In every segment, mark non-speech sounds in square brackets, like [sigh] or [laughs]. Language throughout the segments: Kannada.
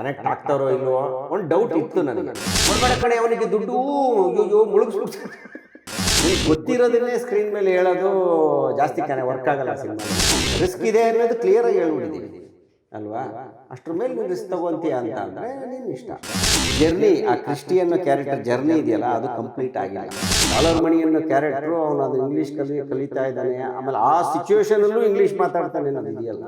ಕನೆಕ್ಟ್ ಆಗ್ತಾರೋ ಇಲ್ವೋ? ಒಂದು ಡೌಟ್ ಇತ್ತು ನನಗೆ. ಕಡೆ ಕಣೆ ಅವನಿಗೆ ದುಡ್ಡು ಅಯ್ಯೋ ಮುಳುಗಿಸ್ಬಿಡ್ತಾರೆ ನಿಮ್ಗೆ ಗೊತ್ತಿರೋದನ್ನೇ ಸ್ಕ್ರೀನ್ ಮೇಲೆ ಹೇಳೋದು ಜಾಸ್ತಿ ಕನೆ ವರ್ಕ್ ಆಗಲ್ಲ ಸಿನಿಮಾ ರಿಸ್ಕ್ ಇದೆ ಅನ್ನೋದು ಕ್ಲಿಯರಾಗಿ ಹೇಳ್ಬಿಟ್ಟಿದ್ದೀವಿ ಅಲ್ವಾ? ಅಷ್ಟ್ರ ಮೇಲೆ ನೀನು ರಿಸ್ಕ್ ತಗೊಂತೀಯ ಅಂತ ಅಂದರೆ ನಿನ್ನ ಇಷ್ಟ. ಜರ್ನಿ ಆ ಕ್ರಿಸ್ಟಿ ಅನ್ನೋ ಕ್ಯಾರೆಕ್ಟರ್ ಜರ್ನಿ ಇದೆಯಲ್ಲ ಅದು ಕಂಪ್ಲೀಟ್ ಆಗಿಲ್ಲ. ಡಾಲರ್ ಮಣಿ ಅನ್ನೋ ಕ್ಯಾರೆಕ್ಟ್ರು ಅವನು ಅದು ಇಂಗ್ಲೀಷ್ ಕಲಿ ಕಲಿತಾ ಇದ್ದಾನೆ. ಆಮೇಲೆ ಆ ಸಿಚುವೇಶನಲ್ಲೂ ಇಂಗ್ಲೀಷ್ ಮಾತಾಡ್ತಾನೆ ಅನ್ನೋದು ಇದೆಯಲ್ಲ.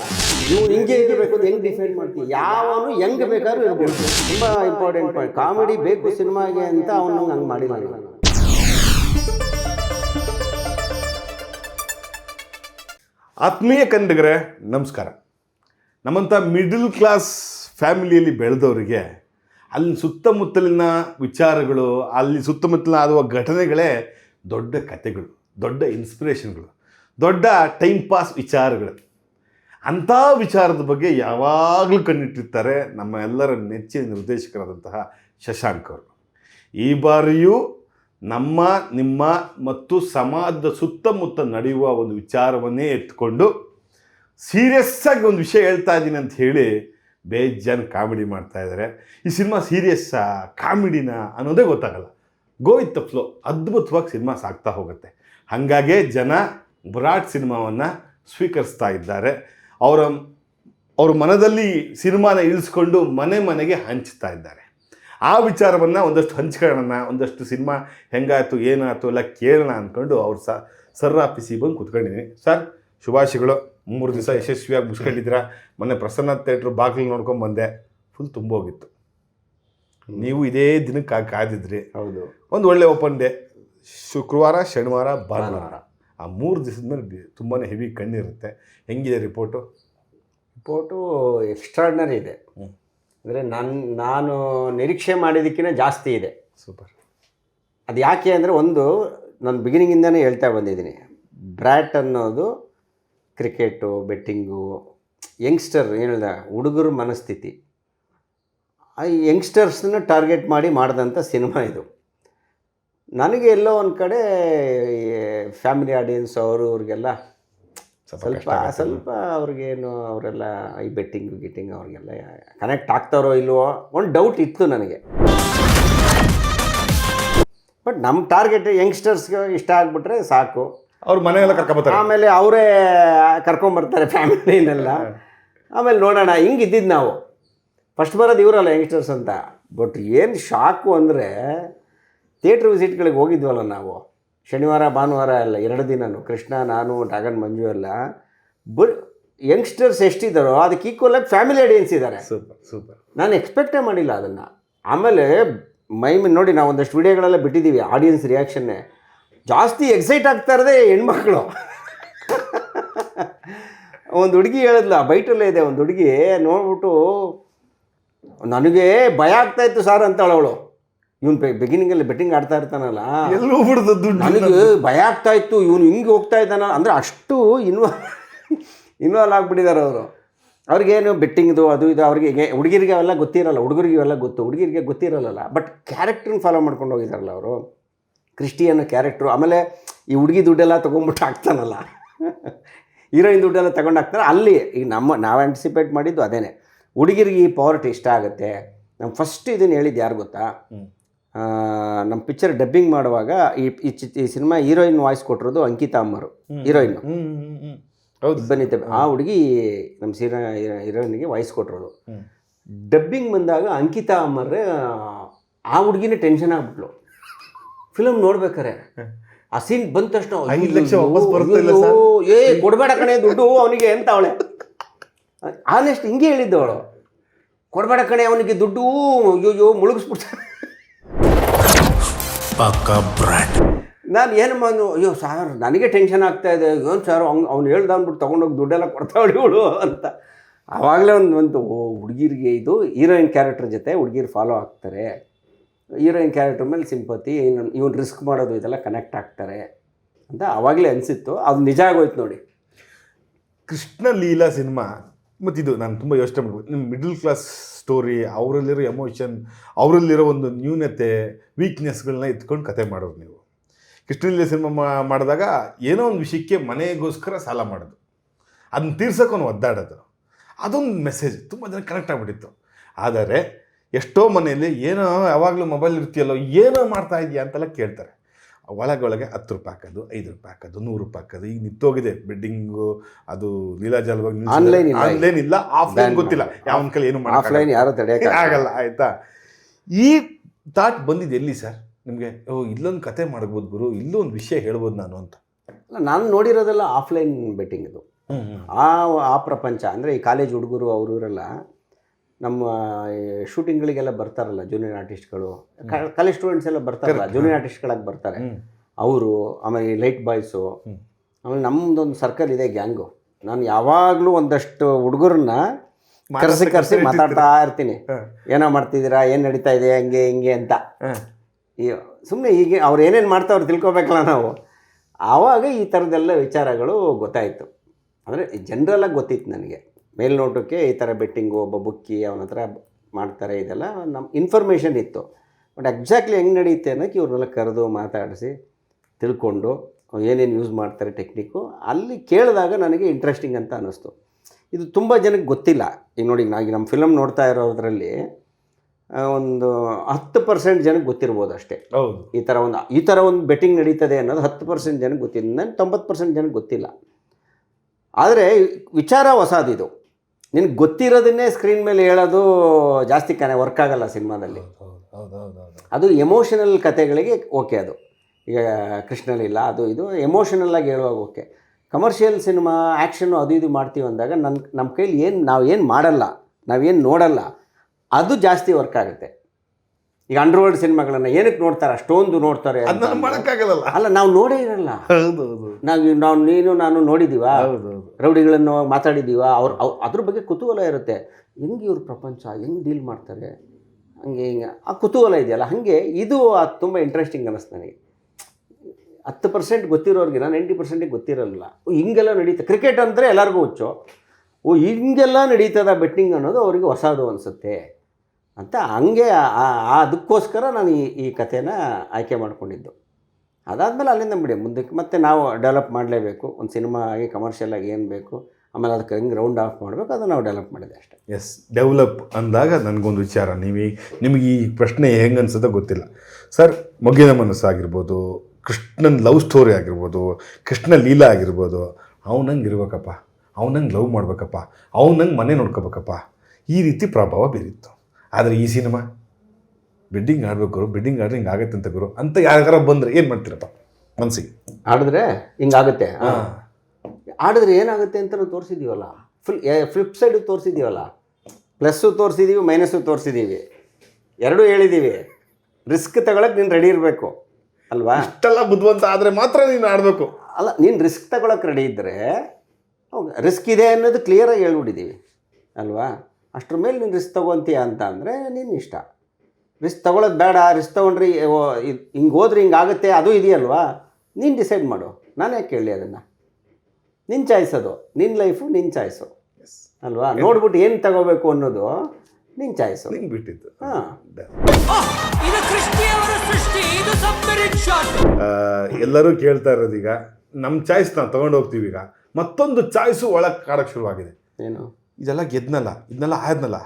ನೀವು ಹಿಂಗೆ ಇರಬೇಕು ಅಂತ ಹೆಂಗೆ ಡಿಫೈನ್ ಮಾಡ್ತೀವಿ ಯಾವನು ಹೆಂಗೆ ಬೇಕಾದ್ರೂ ಇರ್ಬೋದು ತುಂಬ ಇಂಪಾರ್ಟೆಂಟ್ ಪಾಯಿಂಟ್ ಕಾಮಿಡಿ ಬೇಕು ಸಿನಿಮಾಗೆ ಅಂತ ಅವನು ಹಂಗೆ ಮಾಡಿಲ್ಲ ನಾನು. ಆತ್ಮೀಯ ಕಂದಗರೆ ನಮಸ್ಕಾರ. ನಮ್ಮಂಥ ಮಿಡಲ್ ಕ್ಲಾಸ್ ಫ್ಯಾಮಿಲಿಯಲ್ಲಿ ಬೆಳೆದವರಿಗೆ ಅಲ್ಲಿ ಸುತ್ತಮುತ್ತಲಿನ ವಿಚಾರಗಳು, ಅಲ್ಲಿ ಸುತ್ತಮುತ್ತಲಿನ ಆಗುವ ಘಟನೆಗಳೇ ದೊಡ್ಡ ಕಥೆಗಳು, ದೊಡ್ಡ ಇನ್ಸ್ಪಿರೇಷನ್ಗಳು ದೊಡ್ಡ ಟೈಮ್ ಪಾಸ್ ವಿಚಾರಗಳು. ಅಂಥ ವಿಚಾರದ ಬಗ್ಗೆ ಯಾವಾಗಲೂ ಕಣ್ಣಿಟ್ಟಿರ್ತಾರೆ ನಮ್ಮ ಎಲ್ಲರ ನೆಚ್ಚಿನ ನಿರ್ದೇಶಕರಾದಂತಹ ಶಶಾಂಕ್ ಅವರು. ಈ ಬಾರಿಯೂ ನಮ್ಮ, ನಿಮ್ಮ ಮತ್ತು ಸಮಾಜದ ಸುತ್ತಮುತ್ತ ನಡೆಯುವ ಒಂದು ವಿಚಾರವನ್ನೇ ಎತ್ಕೊಂಡು ಸೀರಿಯಸ್ ಆಗಿ ಒಂದು ವಿಷಯ ಹೇಳ್ತಾ ಇದ್ದೀನಿ ಅಂತ ಹೇಳಿ ಬೇಜಾನ್ ಕಾಮಿಡಿ ಮಾಡ್ತಾ ಇದ್ದಾರೆ ಈ ಸಿನಿಮಾ ಸೀರಿಯಸ್ಸಾ ಕಾಮಿಡಿನಾ ಅನ್ನೋದೇ ಗೊತ್ತಾಗಲ್ಲ. ಗೋ ಇತ್ ಫ್ಲೋ ಅದ್ಭುತವಾಗಿ ಸಿನಿಮಾ ಸಾಗ್ತಾ ಹೋಗುತ್ತೆ. ಹಾಗಾಗೇ ಜನ ಬ್ರಾಟ್ ಸಿನಿಮಾವನ್ನು ಸ್ವೀಕರಿಸ್ತಾ ಇದ್ದಾರೆ. ಅವರ, ಅವ್ರ ಮನದಲ್ಲಿ ಸಿನಿಮಾನ ಇಳಿಸ್ಕೊಂಡು ಮನೆ ಮನೆಗೆ ಹಂಚ್ತಾ ಇದ್ದಾರೆ. ಆ ವಿಚಾರವನ್ನು ಒಂದಷ್ಟು ಹಂಚ್ಕೊಳ್ಳೋಣ, ಒಂದಷ್ಟು ಸಿನಿಮಾ ಹೆಂಗಾಯ್ತು, ಏನಾಯ್ತು ಎಲ್ಲ ಕೇಳೋಣ ಅಂದ್ಕೊಂಡು ಅವ್ರು ಸರ್ರಾಪಿಸಿ ಬಂದು ಕೂತ್ಕೊಂಡಿದ್ದೀನಿ ಸರ್, ಶುಭಾಶಯಗಳು. ಮೂರು ದಿವಸ ಯಶಸ್ವಿಯಾಗಿ ಮುಗಿಸ್ಕೊಂಡಿದ್ದೀರಾ ಮೊನ್ನೆ ಪ್ರಸನ್ನ ಥಿಯೇಟ್ರ್ ಬಾಗಿಲು ನೋಡ್ಕೊಂಡು ಬಂದೆ. ಫುಲ್ ತುಂಬೋಗಿತ್ತು ನೀವು ಇದೇ ದಿನಕ್ಕೆ ಕಾದಿದ್ರಿ. ಹೌದು. ಒಂದು ಒಳ್ಳೆ ಓಪನ್ ಡೇ ಶುಕ್ರವಾರ ಶನಿವಾರ ಭಾನುವಾರ. ಆ ಮೂರು ದಿವಸದ ಮೇಲೆ ತುಂಬಾ ಹೆವಿ ಕಣ್ಣಿರುತ್ತೆ ಹೆಂಗಿದೆ ರಿಪೋರ್ಟು ರಿಪೋರ್ಟು ಎಕ್ಸ್ಟ್ರಾರ್ಡ್ನರಿ ಇದೆ. ಅಂದರೆ ನನ್ನ ನಾನು ನಿರೀಕ್ಷೆ ಮಾಡಿದ್ದಕ್ಕಿಂತ ಜಾಸ್ತಿ ಇದೆ. ಸೂಪರ್ ಅದು ಯಾಕೆ ಅಂದರೆ ಒಂದು ನಾನು ಬಿಗಿನಿಂಗಿಂದನೇ ಹೇಳ್ತಾ ಬಂದಿದ್ದೀನಿ. ಬ್ರ್ಯಾಟ್ ಅನ್ನೋದು ಕ್ರಿಕೆಟು ಬೆಟ್ಟಿಂಗು ಯಂಗ್ಸ್ಟರ್ ಏನಿಲ್ಲ ಹುಡುಗರ ಮನಸ್ಥಿತಿ. ಆ ಯಂಗ್ಸ್ಟರ್ಸ್ನ ಟಾರ್ಗೆಟ್ ಮಾಡಿ ಮಾಡಿದಂಥ ಸಿನಿಮಾ ಇದು. ನನಗೆ ಎಲ್ಲೋ ಒಂದು ಕಡೆ ಫ್ಯಾಮಿಲಿ ಆಡಿಯನ್ಸ್ ಅವರು ಅವ್ರಿಗೆಲ್ಲ ಸ್ವಲ್ಪ ಸ್ವಲ್ಪ ಅವ್ರಿಗೇನು ಅವರೆಲ್ಲ ಈ ಬೆಟ್ಟಿಂಗು ಗಿಟ್ಟಿಂಗ್ ಅವ್ರಿಗೆಲ್ಲ ಕನೆಕ್ಟ್ ಆಗ್ತಾರೋ ಇಲ್ವೋ ಒಂದು ಡೌಟ್ ಇತ್ತು ನನಗೆ. ಬಟ್ ನಮ್ಮ ಟಾರ್ಗೆಟ್ ಯಂಗ್ಸ್ಟರ್ಸ್ಗೆ ಇಷ್ಟ ಆಗಿಬಿಟ್ರೆ ಸಾಕು. ಅವ್ರ ಮನೆಯೆಲ್ಲ ಕರ್ಕೊಬತ್ತಾರೆ ಆಮೇಲೆ ಅವರೇ ಕರ್ಕೊಂಬರ್ತಾರೆ ಫ್ಯಾಮಿಲಿನೆಲ್ಲ. ಆಮೇಲೆ ನೋಡೋಣ ಹಿಂಗೆ ಇದ್ದಿದ್ದು ನಾವು. ಫಸ್ಟ್ ಬರೋದು ಇವರಲ್ಲ ಯಂಗ್ಸ್ಟರ್ಸ್ ಅಂತ. ಬಟ್ ಏನು ಶಾಕು ಅಂದರೆ ಥಿಯೇಟ್ರ್ ವಿಸಿಟ್ಗಳಿಗೆ ಹೋಗಿದ್ವಲ್ಲ ನಾವು. ಶನಿವಾರ ಭಾನುವಾರ ಎಲ್ಲ ಎರಡು ದಿನವೂ ಕೃಷ್ಣ ನಾನು ಡಾಗನ್ ಮಂಜು ಎಲ್ಲ. ಬ ಯಂಗ್ಸ್ಟರ್ಸ್ ಎಷ್ಟಿದ್ದಾರೋ ಅದಕ್ಕೆ ಈಕ್ವಲ್ ಆಗಿ ಫ್ಯಾಮಿಲಿ ಆಡಿಯನ್ಸ್ ಇದ್ದಾರೆ ಸೂಪರ್ ಸೂಪರ್. ನಾನು ಎಕ್ಸ್ಪೆಕ್ಟೇ ಮಾಡಿಲ್ಲ ಅದನ್ನು. ಆಮೇಲೆ ಮೈ ನೋಡಿ ನಾವು ಒಂದಷ್ಟು ವಿಡಿಯೋಗಳೆಲ್ಲ ಬಿಟ್ಟಿದ್ದೀವಿ ಆಡಿಯನ್ಸ್ ರಿಯಾಕ್ಷನ್ನೇ ಜಾಸ್ತಿ ಎಕ್ಸೈಟ್ ಆಗ್ತಾ ಇರೋದೇ ಹೆಣ್ಮಕ್ಳು. ಒಂದು ಹುಡುಗಿ ಹೇಳಿದ್ಲ ಬೈಟಲ್ಲೇ ಇದೆ ಒಂದು ಹುಡುಗಿ ನೋಡ್ಬಿಟ್ಟು ನನಗೆ ಭಯ ಆಗ್ತಾ ಇತ್ತು ಸರ್ ಅಂತಾಳೆ ಅವಳು. ಇವನು ಬಿಗಿನಿಂಗಲ್ಲಿ ಬೆಟ್ಟಿಂಗ್ ಆಡ್ತಾ ಇರ್ತಾನಲ್ಲ. ಎಲ್ಲೂ ಬಿಡ್ದು ದುಡ್ಡು ನನಗೆ ಭಯ ಆಗ್ತಾ ಇತ್ತು ಇವನು ಹಿಂಗೆ ಹೋಗ್ತಾ ಇದ್ದಾನ. ಅಂದರೆ ಅಷ್ಟು ಇನ್ವಾಲ್ ಇನ್ವಾಲ್ವ್ ಆಗಿಬಿಟ್ಟಿದ್ದಾರೆ ಅವರು. ಅವ್ರಿಗೇನು ಬೆಟ್ಟಿಂಗ್ದು ಅದು ಇದು ಅವ್ರಿಗೆ ಹುಡುಗಿರಿಗೆ ಅವೆಲ್ಲ ಗೊತ್ತಿರಲ್ಲ ಹುಡುಗರಿಗೆ ಅವೆಲ್ಲ ಗೊತ್ತು ಹುಡುಗಿರಿಗೆ ಗೊತ್ತಿರಲ್ಲ ಬಟ್ ಕ್ಯಾರೆಕ್ಟ್ರನ್ನ ಫಾಲೋ ಮಾಡ್ಕೊಂಡು ಹೋಗಿದ್ದಾರಲ್ಲ ಅವರು. ಕ್ರಿಸ್ಟಿ ಅನ್ನೋ ಕ್ಯಾರೆಕ್ಟ್ರು ಆಮೇಲೆ ಈ ಹುಡುಗಿ ದುಡ್ಡೆಲ್ಲ ತೊಗೊಂಬಿಟ್ಟು ಹಾಕ್ತಾನಲ್ಲ. ಹೀರೋಯಿನ್ ದುಡ್ಡೆಲ್ಲ ತಗೊಂಡು ಹಾಕ್ತಾರೆ ಅಲ್ಲಿ ಈಗ ನಮ್ಮ ನಾವು ಆ್ಯಂಟಿಸಿಪೇಟ್ ಮಾಡಿದ್ದು ಅದೇನೆ. ಹುಡುಗಿರಿಗೆ ಈ ಪಾವರ್ಟಿ ಇಷ್ಟ ಆಗುತ್ತೆ. ನಮ್ಮ ಫಸ್ಟ್ ಇದನ್ನು ಹೇಳಿದ್ದು ಯಾರು ಗೊತ್ತಾ. ನಮ್ಮ ಪಿಕ್ಚರ್ ಡಬ್ಬಿಂಗ್ ಮಾಡುವಾಗ ಈ ಈ ಚಿತ್ ಈ ಸಿನಿಮಾ ಹೀರೋಯಿನ್ ವಾಯ್ಸ್ ಕೊಟ್ಟಿರೋದು ಅಂಕಿತಾ ಅಮ್ಮರು ಹೀರೋಯಿನ್. ಹೌದು. ಬನ್ನಿತೆ ಆ ಹುಡುಗಿ ನಮ್ಮ ಸೀರಾ ಹೀರೋಯಿನ್ಗೆ ವಾಯ್ಸ್ ಕೊಟ್ಟಿರೋದು. ಡಬ್ಬಿಂಗ್ ಬಂದಾಗ ಅಂಕಿತಾ ಅಮ್ಮರೇ ಆ ಹುಡುಗಿನೇ ಟೆನ್ಷನ್ ಆಗ್ಬಿಟ್ಲು. ಫಿಲಮ್ ನೋಡ್ಬೇಕಾರೆ. ಆ ಸೀನ್ ಬಂದ ತಕ್ಷಣ ಐದು ಲಕ್ಷ ವಾಪಸ್ ಬರುತ್ತಿಲ್ಲ ಏ ಕೊಡಬೇಡ ಕಣೆ ದುಡ್ಡು ಅವನಿಗೆ ಅಂತ ಅವಳೆ. ಆನೆಸ್ಟ್ ಹಿಂಗೆ ಹೇಳಿದ್ದು ಅವಳು. ಕೊಡಬೇಡ ಕಣೆ ಅವನಿಗೆ ದುಡ್ಡು ಅಯ್ಯೋ ಮುಳುಗಿಸ್ಬಿಡ್ತಾರೆ ನಾನು ಏನು ಮಾಡು ಅಯ್ಯೋ ಸಾರ್ ನನಗೆ ಟೆನ್ಷನ್ ಆಗ್ತಾ ಇದೆ. ಏನು ಸರ್ ಅವ್ನು ಅವ್ನು ಹೇಳ್ದ ಅಂದ್ಬಿಟ್ಟು ತೊಗೊಂಡೋಗಿ ದುಡ್ಡೆಲ್ಲ ಕೊಡ್ತಾವಳಿ ಇವಳು ಅಂತ. ಆವಾಗಲೇ ಒಂದು ಒಂದು ಓ ಹುಡುಗಿರಿಗೆ ಇದು ಹೀರೋಯಿನ್ ಕ್ಯಾರೆಕ್ಟರ್ ಜೊತೆ ಹುಡುಗಿರು ಫಾಲೋ ಆಗ್ತಾರೆ. ಹೀರೋಯಿನ್ ಕ್ಯಾರೆಕ್ಟರ್ ಮೇಲೆ ಸಿಂಪತಿ ಇವನು ರಿಸ್ಕ್ ಮಾಡೋದು ಇದೆಲ್ಲ ಕನೆಕ್ಟ್ ಆಗ್ತಾರೆ ಅಂತ ಆವಾಗಲೇ ಅನಿಸಿತ್ತು. ಅದು ನಿಜ ಆಗೋಯ್ತು ನೋಡಿ. ಕೃಷ್ಣ ಲೀಲಾ ಸಿನಿಮಾ, ಮತ್ತು ಇದು ನಾನು ತುಂಬ ಯೋಚನೆ ಮಾಡ್ಬೋದು. ನಿಮ್ಮ ಮಿಡಲ್ ಕ್ಲಾಸ್ ಸ್ಟೋರಿ ಅವರಲ್ಲಿರೋ ಎಮೋಷನ್ ಅವರಲ್ಲಿರೋ ಒಂದು ನ್ಯೂನತೆ ವೀಕ್ನೆಸ್ಗಳನ್ನ ಎತ್ಕೊಂಡು ಕತೆ ಮಾಡೋರು ನೀವು. ಕೃಷ್ಣ ಲೀಲಾ ಸಿನಿಮಾ ಮಾಡಿದಾಗ ಏನೋ ಒಂದು ವಿಷಯಕ್ಕೆ ಮನೆಗೋಸ್ಕರ ಸಾಲ ಮಾಡೋದು. ಅದನ್ನ ತೀರ್ಸೋಕೆ ಅವ್ನು ಒದ್ದಾಡೋದು. ಅದೊಂದು ಮೆಸೇಜ್ ತುಂಬ ಜನ ಕನೆಕ್ಟ್ ಆಗಿಬಿಟ್ಟಿತ್ತು. ಆದರೆ ಎಷ್ಟೋ ಮನೆಯಲ್ಲಿ ಏನೋ ಯಾವಾಗಲೂ ಮೊಬೈಲ್ ಇರ್ತೀಯಲ್ಲೋ ಏನೋ ಮಾಡ್ತಾ ಇದೆಯಾ ಅಂತೆಲ್ಲ ಕೇಳ್ತಾರೆ. ಒಳಗೊಳಗೆ ಹತ್ತು ರೂಪಾಯಿ ಹಾಕೋದು ಐದು ರೂಪಾಯಿ ಹಾಕೋದು ನೂರು ರೂಪಾಯಿ ಹಾಕೋದು ಈಗ ನಿಂತೋಗಿದೆ ಬೆಡ್ಡಿಂಗು ಅದು ಲೀಲಾಜಲವಾಗಿ ಆನ್ಲೈನ್. ಆನ್ಲೈನ್ ಇಲ್ಲ ಆಫ್ಲೈನ್ ಗೊತ್ತಿಲ್ಲ. ಯಾವ ಕೈಲಿ ಏನು ಆಫ್ಲೈನ್ ಯಾರು ತಡೆ [laughs] ಆಗಲ್ಲ. ಆಯಿತಾ? ಈ ಥಾಟ್ ಬಂದಿದೆ ಎಲ್ಲಿ ಸರ್ ನಿಮಗೆ ಓ ಇಲ್ಲೊಂದು ಕತೆ ಮಾಡ್ಬೋದು ಗುರು ಇಲ್ಲೊಂದು ವಿಷಯ ಹೇಳ್ಬೋದು ನಾನು ಅಂತ. ಅಲ್ಲ, ನಾನು ನೋಡಿರೋದೆಲ್ಲ ಆಫ್ಲೈನ್ ಬೆಟ್ಟಿಂಗ್ ಇದು. ಆ ಆ ಪ್ರಪಂಚ ಅಂದರೆ ಈ ಕಾಲೇಜ್ ಹುಡುಗರು ಅವರು ಇವರೆಲ್ಲ ನಮ್ಮ ಶೂಟಿಂಗ್ಗಳಿಗೆಲ್ಲ ಬರ್ತಾರಲ್ಲ ಜೂನಿಯರ್ ಆರ್ಟಿಸ್ಟ್ಗಳು ಕಾಲೇಜ್ ಸ್ಟೂಡೆಂಟ್ಸ್ ಎಲ್ಲ ಬರ್ತಾರಲ್ಲ. ಜೂನಿಯರ್ ಆರ್ಟಿಸ್ಟ್ಗಳಾಗಿ ಬರ್ತಾರೆ. ಅವರು ಆಮೇಲೆ ಲೈಟ್ ಬಾಯ್ಸು. ಆಮೇಲೆ ನಮ್ಮದೊಂದು ಸರ್ಕಲ್ ಇದೆ ಗ್ಯಾಂಗು ನಾನು ಯಾವಾಗಲೂ ಒಂದಷ್ಟು ಹುಡುಗರನ್ನ ಕರೆಸಿ ಕರೆಸಿ ಮಾತಾಡ್ತಾ ಇರ್ತೀನಿ. ಏನೋ ಮಾಡ್ತಿದ್ದೀರಾ ಏನು ನಡೀತಾ ಇದೆ ಹಂಗೆ ಹಿಂಗೆ ಅಂತ. ಈ ಸುಮ್ಮನೆ ಈಗ ಅವ್ರು ಏನೇನು ಮಾಡ್ತಾವ್ರು ತಿಳ್ಕೊಬೇಕಲ್ಲ ನಾವು. ಆವಾಗ ಈ ಥರದ್ದೆಲ್ಲ ವಿಚಾರಗಳು ಗೊತ್ತಾಯಿತು. ಅಂದರೆ ಜನರಲಾಗಿ ಗೊತ್ತಿತ್ತು ನನಗೆ. ಮೇಲ್ನೋಟಕ್ಕೆ ಈ ಥರ ಬೆಟ್ಟಿಂಗು ಒಬ್ಬ ಬುಕ್ಕಿ ಅವನ ಹತ್ರ ಮಾಡ್ತಾರೆ ಇದೆಲ್ಲ ನಮ್ಮ ಇನ್ಫಾರ್ಮೇಷನ್ ಇತ್ತು. ಬಟ್ ಎಕ್ಸಾಕ್ಟ್ಲಿ ಹೆಂಗೆ ನಡೆಯುತ್ತೆ ಅನ್ನೋಕ್ಕೆ ಇವ್ರನ್ನೆಲ್ಲ ಕರೆದು ಮಾತಾಡಿಸಿ ತಿಳ್ಕೊಂಡು ಏನೇನು ಯೂಸ್ ಮಾಡ್ತಾರೆ ಟೆಕ್ನಿಕ್ಕು ಅಲ್ಲಿ ಕೇಳಿದಾಗ ನನಗೆ ಇಂಟ್ರೆಸ್ಟಿಂಗ್ ಅಂತ ಅನ್ನಿಸ್ತು. ಇದು ತುಂಬ ಜನಕ್ಕೆ ಗೊತ್ತಿಲ್ಲ. ಈಗ ನೋಡಿ ನಾವು ಈಗ ನಮ್ಮ ಫಿಲಮ್ ನೋಡ್ತಾ ಇರೋದ್ರಲ್ಲಿ ಒಂದು ಹತ್ತು ಪರ್ಸೆಂಟ್ ಜನಕ್ಕೆ ಗೊತ್ತಿರ್ಬೋದು ಅಷ್ಟೇ. ಹೌದು. ಈ ಥರ ಒಂದು ಈ ಥರ ಒಂದು ಬೆಟ್ಟಿಂಗ್ ನಡೀತದೆ ಅನ್ನೋದು ಹತ್ತು ಪರ್ಸೆಂಟ್ ಜನಕ್ಕೆ ಗೊತ್ತಿಲ್ಲ. ನಾನು ತೊಂಬತ್ತು ಪರ್ಸೆಂಟ್ ಜನಕ್ಕೆ ಗೊತ್ತಿಲ್ಲ. ಆದರೆ ವಿಚಾರ ಹೊಸದಿದು. ನಿನಗೆ ಗೊತ್ತಿರೋದನ್ನೇ ಸ್ಕ್ರೀನ್ ಮೇಲೆ ಹೇಳೋದು ಜಾಸ್ತಿ ಕನೆ ವರ್ಕ್ ಆಗಲ್ಲ ಸಿನಿಮಾದಲ್ಲಿ. ಅದು ಎಮೋಷನಲ್ ಕತೆಗಳಿಗೆ ಓಕೆ ಅದು. ಈಗ ಕೃಷ್ಣಲಿಲ್ಲ ಅದು ಇದು ಎಮೋಷನಲ್ ಆಗಿ ಹೇಳುವಾಗ ಓಕೆ ಕಮರ್ಷಿಯಲ್ ಸಿನಿಮಾ ಆ್ಯಕ್ಷನ್ನು ಅದು ಇದು ಮಾಡ್ತೀವಿ ಅಂದಾಗ ನನ್ನ ನಮ್ಮ ಕೈಲಿ ಏನು ನಾವು ಏನು ಮಾಡಲ್ಲ ನಾವೇನು ನೋಡಲ್ಲ ಅದು ಜಾಸ್ತಿ ವರ್ಕ್ ಆಗುತ್ತೆ. ಈಗ ಅಂಡರ್ವರ್ಲ್ಡ್ ಸಿನಿಮಾಗಳನ್ನ ಏನಕ್ಕೆ ನೋಡ್ತಾರೆ? ಅಷ್ಟೊಂದು ನೋಡ್ತಾರೆ ಮಾಡೋಕ್ಕಾಗಲ್ಲ ಅಲ್ಲ ನಾವು ನೋಡೇ ಇರಲ್ಲ. ಹೌದು ಹೌದು ನಾವು ನಾವು ನೀನು ನಾನು ನೋಡಿದ್ದೀವ ರೌಡಿಗಳನ್ನು ಮಾತಾಡಿದ್ದೀವ ಅವ್ರು ಅವ್- ಅದ್ರ ಬಗ್ಗೆ ಕುತೂಹಲ ಇರುತ್ತೆ. ಹೆಂಗೆ ಇವ್ರ ಪ್ರಪಂಚ ಹೆಂಗೆ ಡೀಲ್ ಮಾಡ್ತಾರೆ? ಹಂಗೆ ಹಿಂಗೆ. ಆ ಕುತೂಹಲ ಇದೆಯಲ್ಲ? ಹಾಗೆ ಇದು ಅದು ತುಂಬ ಇಂಟ್ರೆಸ್ಟಿಂಗ್ ಅನ್ನಿಸ್ತು ನನಗೆ. ಹತ್ತು ಪರ್ಸೆಂಟ್ ಗೊತ್ತಿರೋರ್ಗಿನ ನೈಂಟಿ ಪರ್ಸೆಂಟಿಗೆ ಗೊತ್ತಿರಲ್ಲ. ಓ, ಹಿಂಗೆಲ್ಲ ನಡೀತಾ ಕ್ರಿಕೆಟ್ ಅಂದರೆ ಎಲ್ಲರಿಗೂ ಹುಚ್ಚು. ಓ ಹಿಂಗೆಲ್ಲ ನಡೀತದ ಬೆಟ್ಟಿಂಗ್ ಅನ್ನೋದು ಅವರಿಗೆ ಹೊಸದು ಅನಿಸುತ್ತೆ. ಅಂತ ಹಂಗೆ ಅದಕ್ಕೋಸ್ಕರ ನಾನು ಈ ಈ ಕಥೆನ ಆಯ್ಕೆ ಮಾಡಿಕೊಂಡಿದ್ದು. ಅದಾದಮೇಲೆ ಅಲ್ಲಿಂದ ಬಿಡಿ, ಮುಂದಕ್ಕೆ ಮತ್ತೆ ನಾವು ಡೆವಲಪ್ ಮಾಡಲೇಬೇಕು. ಒಂದು ಸಿನಿಮಾ ಆಗಿ ಕಮರ್ಷಿಯಲ್ ಆಗಿ ಏನು ಬೇಕು, ಆಮೇಲೆ ಅದಕ್ಕೆ ಹೆಂಗೆ ರೌಂಡ್ ಆಫ್ ಮಾಡಬೇಕು ಅದು ನಾವು ಡೆವಲಪ್ ಮಾಡಿದೆ ಅಷ್ಟೇ. ಎಸ್ ಡೆವಲಪ್ ಅಂದಾಗ ನನಗೊಂದು ವಿಚಾರ, ನೀವು ನಿಮಗೆ ಈ ಪ್ರಶ್ನೆ ಹೆಂಗೆ ಅನ್ಸುತ್ತೆ ಗೊತ್ತಿಲ್ಲ. ಸರ್ ಮೊಗ್ಗಿನ ಮನಸ್ಸು ಆಗಿರ್ಬೋದು, ಕೃಷ್ಣನ ಲವ್ ಸ್ಟೋರಿ ಆಗಿರ್ಬೋದು, ಕೃಷ್ಣ ಲೀಲಾ ಆಗಿರ್ಬೋದು ಅವನಂಗೆ ಇರ್ಬೇಕಪ್ಪ ಅವನಂಗೆ ಲವ್ ಮಾಡ್ಬೇಕಪ್ಪ ಅವನಂಗೆ ಮನೆ ನೋಡ್ಕೋಬೇಕಪ್ಪ, ಈ ರೀತಿ ಪ್ರಭಾವ ಬೀರಿತ್ತು. ಆದರೆ ಈ ಸಿನಿಮಾ ಬಿಡ್ಡಿಂಗ್ ಆಡ್ಬೇಕು ಗುರು ಬೆಡ್ಡಿಂಗ್ ಆಡ್ರೆ ಹಿಂಗೆ ಆಗತ್ತೆ ಅಂತ ಗುರು ಅಂತ ಯಾರಿಗಾರ ಬಂದರೆ ಏನು ಮಾಡ್ತೀರಪ್ಪ ಮನಸ್ಸಿಗೆ ಆಡಿದ್ರೆ ಹಿಂಗಾಗುತ್ತೆ ಆಡಿದ್ರೆ ಏನಾಗುತ್ತೆ ಅಂತ ನಾವು ತೋರಿಸಿದ್ದೀವಲ್ಲ ಫುಲ್ ಫ್ಲಿಪ್ ಸೈಡ್ ತೋರಿಸಿದೀವಲ್ಲ? ಪ್ಲಸ್ಸು ತೋರಿಸಿದೀವಿ ಮೈನಸ್ಸು ತೋರಿಸಿದ್ದೀವಿ ಎರಡೂ ಹೇಳಿದ್ದೀವಿ ರಿಸ್ಕ್ ತಗೊಳಕ್ಕೆ ನೀನು ರೆಡಿ ಇರಬೇಕು ಅಲ್ವಾ? ಇಷ್ಟೆಲ್ಲ ಬುದ್ಧಿವಂತ ಆದರೆ ಮಾತ್ರ ನೀನು ಆಡಬೇಕು. ಅಲ್ಲ ನೀನು ರಿಸ್ಕ್ ತಗೊಳಕ್ಕೆ ರೆಡಿ ಇದ್ದರೆ ರಿಸ್ಕ್ ಇದೆ ಅನ್ನೋದು ಕ್ಲಿಯರಾಗಿ ಹೇಳ್ಬಿಟ್ಟಿದ್ದೀವಿ ಅಲ್ವಾ? ಅಷ್ಟ್ರ ಮೇಲೆ ನೀನು ರಿಸ್ಕ್ ತೊಗೊತೀಯ ಅಂತ ಅಂದರೆ ನಿನ್ನ ಇಷ್ಟ. ರಿಸ್ಕ್ ತೊಗೊಳೋದು ಬೇಡ ರಿಸ್ಕ್ ತೊಗೊಂಡ್ರೆ ಹಿಂಗೆ ಹೋದ್ರೆ ಹಿಂಗೆ ಆಗುತ್ತೆ ಅದು ಇದೆಯಲ್ವಾ? ನೀನು ಡಿಸೈಡ್ ಮಾಡು. ನಾನು ಯಾಕೆ ಕೇಳಲಿ ಅದನ್ನು? ನಿನ್ನ ಚಾಯ್ಸ್ ಅದು. ನಿನ್ನ ಲೈಫು ನಿನ್ನ ಚಾಯ್ಸು ಅಲ್ವಾ? ನೋಡ್ಬಿಟ್ಟು ಏನು ತಗೋಬೇಕು ಅನ್ನೋದು ನಿನ್ನ ಚಾಯ್ಸು ನಿಂಗೆ ಬಿಟ್ಟಿತ್ತು. ಎಲ್ಲರೂ ಕೇಳ್ತಾ ಇರೋದೀಗ ನಮ್ಮ ಚಾಯ್ಸ್ ನಾವು ತೊಗೊಂಡು ಹೋಗ್ತೀವಿ ಈಗ ಮತ್ತೊಂದು ಚಾಯ್ಸು ಒಳಗೆ ಕಾಡಕ್ಕೆ ಶುರುವಾಗಿದೆ. ಏನು? ಇದೆಲ್ಲ ಗೆದ್ನಲ್ಲ, ಇದನ್ನೆಲ್ಲ ಆದ್ನಲ್ಲ.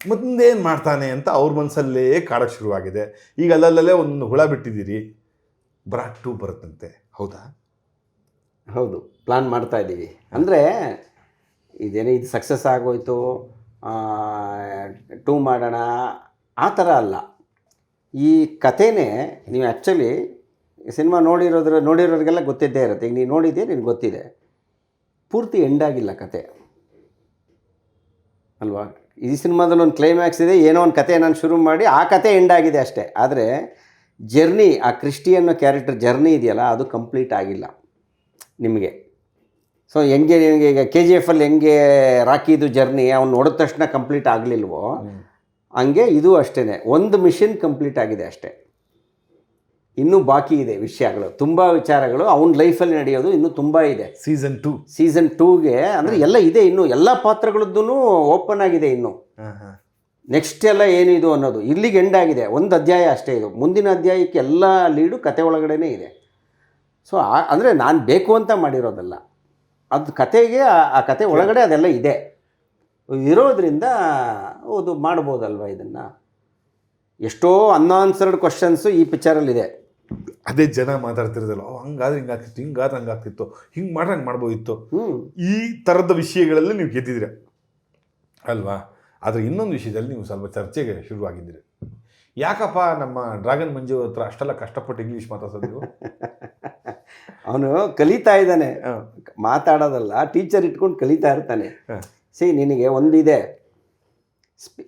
ಮುಂದೇನು ಮಾಡ್ತಾನೆ ಅಂತ ಅವ್ರ ಮನಸ್ಸಲ್ಲೇ ಕಾಡಕ್ಕೆ ಶುರುವಾಗಿದೆ. ಈಗ ಅಲ್ಲಲ್ಲೇ ಒಂದು ಹುಳ ಬಿಟ್ಟಿದ್ದೀರಿ. ಬ್ರಾಟ್ ಬರುತ್ತಂತೆ. ಹೌದಾ? ಹೌದು, ಪ್ಲಾನ್ ಮಾಡ್ತಾ ಇದ್ದೀವಿ. ಅಂದರೆ ಇದೇನೇ ಇದು ಸಕ್ಸಸ್ ಆಗೋಯ್ತು ಟೂ ಮಾಡೋಣ, ಆ ಥರ ಅಲ್ಲ. ಈ ಕಥೆನೇ ನೀವು ಆ್ಯಕ್ಚುಲಿ ಸಿನಿಮಾ ನೋಡಿರೋದ್ರ, ನೋಡಿರೋರಿಗೆಲ್ಲ ಗೊತ್ತಿದ್ದೇ ಇರುತ್ತೆ. ಈಗ ನೀನು ನೋಡಿದ್ಯಾ? ನಿನಗೆ ಗೊತ್ತಿದೆ. ಪೂರ್ತಿ ಎಂಡ್ ಆಗಿಲ್ಲ ಕತೆ ಅಲ್ವಾ? ಈ ಸಿನಿಮಾದಲ್ಲಿ ಒಂದು ಕ್ಲೈಮ್ಯಾಕ್ಸ್ ಇದೆ ಏನೋ ಒಂದು ಕತೆ ನಾನು ಶುರು ಮಾಡಿ ಆ ಕತೆ ಎಂಡ್ ಆಗಿದೆ ಅಷ್ಟೇ. ಆದರೆ ಜರ್ನಿ ಆ ಕ್ರಿಸ್ಟಿ ಅನ್ನೋ ಕ್ಯಾರೆಕ್ಟರ್ ಜರ್ನಿ ಇದೆಯಲ್ಲ ಅದು ಕಂಪ್ಲೀಟ್ ಆಗಿಲ್ಲ ನಿಮಗೆ. ಸೊ ಹೆಂಗೆ ನಿಮಗೆ ಈಗ ಕೆ ಜಿ ಎಫಲ್ಲಿ ಹೆಂಗೆ ರಾಕಿದು ಜರ್ನಿ ಅವ್ನು ನೋಡಿದ ತಕ್ಷಣ ಕಂಪ್ಲೀಟ್ ಆಗಲಿಲ್ವೋ ಹಂಗೆ ಇದು ಅಷ್ಟೇ ಒಂದು ಮಿಷನ್ ಕಂಪ್ಲೀಟ್ ಆಗಿದೆ ಅಷ್ಟೇ. ಇನ್ನೂ ಬಾಕಿ ಇದೆ ವಿಷಯಗಳು. ತುಂಬ ವಿಚಾರಗಳು. ಅವನ ಲೈಫಲ್ಲಿ ನಡೆಯೋದು ಇನ್ನೂ ತುಂಬ ಇದೆ. ಸೀಸನ್ ಟೂ ಸೀಸನ್ ಟೂಗೆ ಅಂದರೆ ಎಲ್ಲ ಇದೆ ಇನ್ನು. ಎಲ್ಲ ಪಾತ್ರಗಳದ್ದು ಓಪನ್ ಆಗಿದೆ ಇನ್ನು. ನೆಕ್ಸ್ಟ್ ಎಲ್ಲ ಏನಿದು ಅನ್ನೋದು. ಇಲ್ಲಿಗೆ ಎಂಡ್ ಆಗಿದೆ. ಒಂದು ಅಧ್ಯಾಯ ಅಷ್ಟೇ ಇದು. ಮುಂದಿನ ಅಧ್ಯಾಯಕ್ಕೆ ಎಲ್ಲ ಲೀಡು ಕತೆ ಒಳಗಡೆನೇ ಇದೆ. ಸೊ ಅಂದರೆ ನಾನು ಬೇಕು ಅಂತ ಮಾಡಿರೋದಲ್ಲ. ಅದು ಕತೆಗೆ ಆ- ಆ ಕತೆ ಒಳಗಡೆ ಅದೆಲ್ಲ ಇದೆ. ಇರೋದ್ರಿಂದ ಅದು ಮಾಡ್ಬೋದಲ್ವ ಇದನ್ನು? ಎಷ್ಟೋ ಅನ್ಆನ್ಸರ್ಡ್ ಕ್ವಶನ್ಸು ಈ ಪಿಕ್ಚರಲ್ಲಿದೆ ಅದೇ ಜನ ಮಾತಾಡ್ತಿರೋದಲ್ಲ ಹಂಗಾದ್ರೆ ಹಿಂಗಾಗ್ತಿತ್ತು ಹಿಂಗಾದ್ರೆ ಹಂಗಾಗ್ತಿತ್ತು ಹಿಂಗೆ ಮಾಡ್ರೆ ಹಂಗೆ ಮಾಡ್ಬೋದಿತ್ತು. ಈ ಥರದ ವಿಷಯಗಳಲ್ಲಿ ನೀವು ಗೆದ್ದಿದ್ದೀರ? ಅಲ್ವಾ? ಆದರೆ ಇನ್ನೊಂದು ವಿಷಯದಲ್ಲಿ ನೀವು ಸ್ವಲ್ಪ ಚರ್ಚೆಗೆ ಶುರುವಾಗಿದ್ದೀರಿ. ಯಾಕಪ್ಪ ನಮ್ಮ ಡ್ರಾಗನ್ ಮಂಜು ಹತ್ರ ಅಷ್ಟೆಲ್ಲ ಕಷ್ಟಪಟ್ಟು ಇಂಗ್ಲೀಷ್ ಮಾತಾಡ್ಸೋದು ನೀವು? [laughs] ಅವನು ಕಲಿತಾ ಇದ್ದಾನೆ. ಮಾತಾಡೋದಲ್ಲ ಟೀಚರ್ ಇಟ್ಕೊಂಡು ಕಲಿತಾ ಇರ್ತಾನೆ. ಹ. ಸಿ ನಿನಗೆ ಒಂದಿದೆ.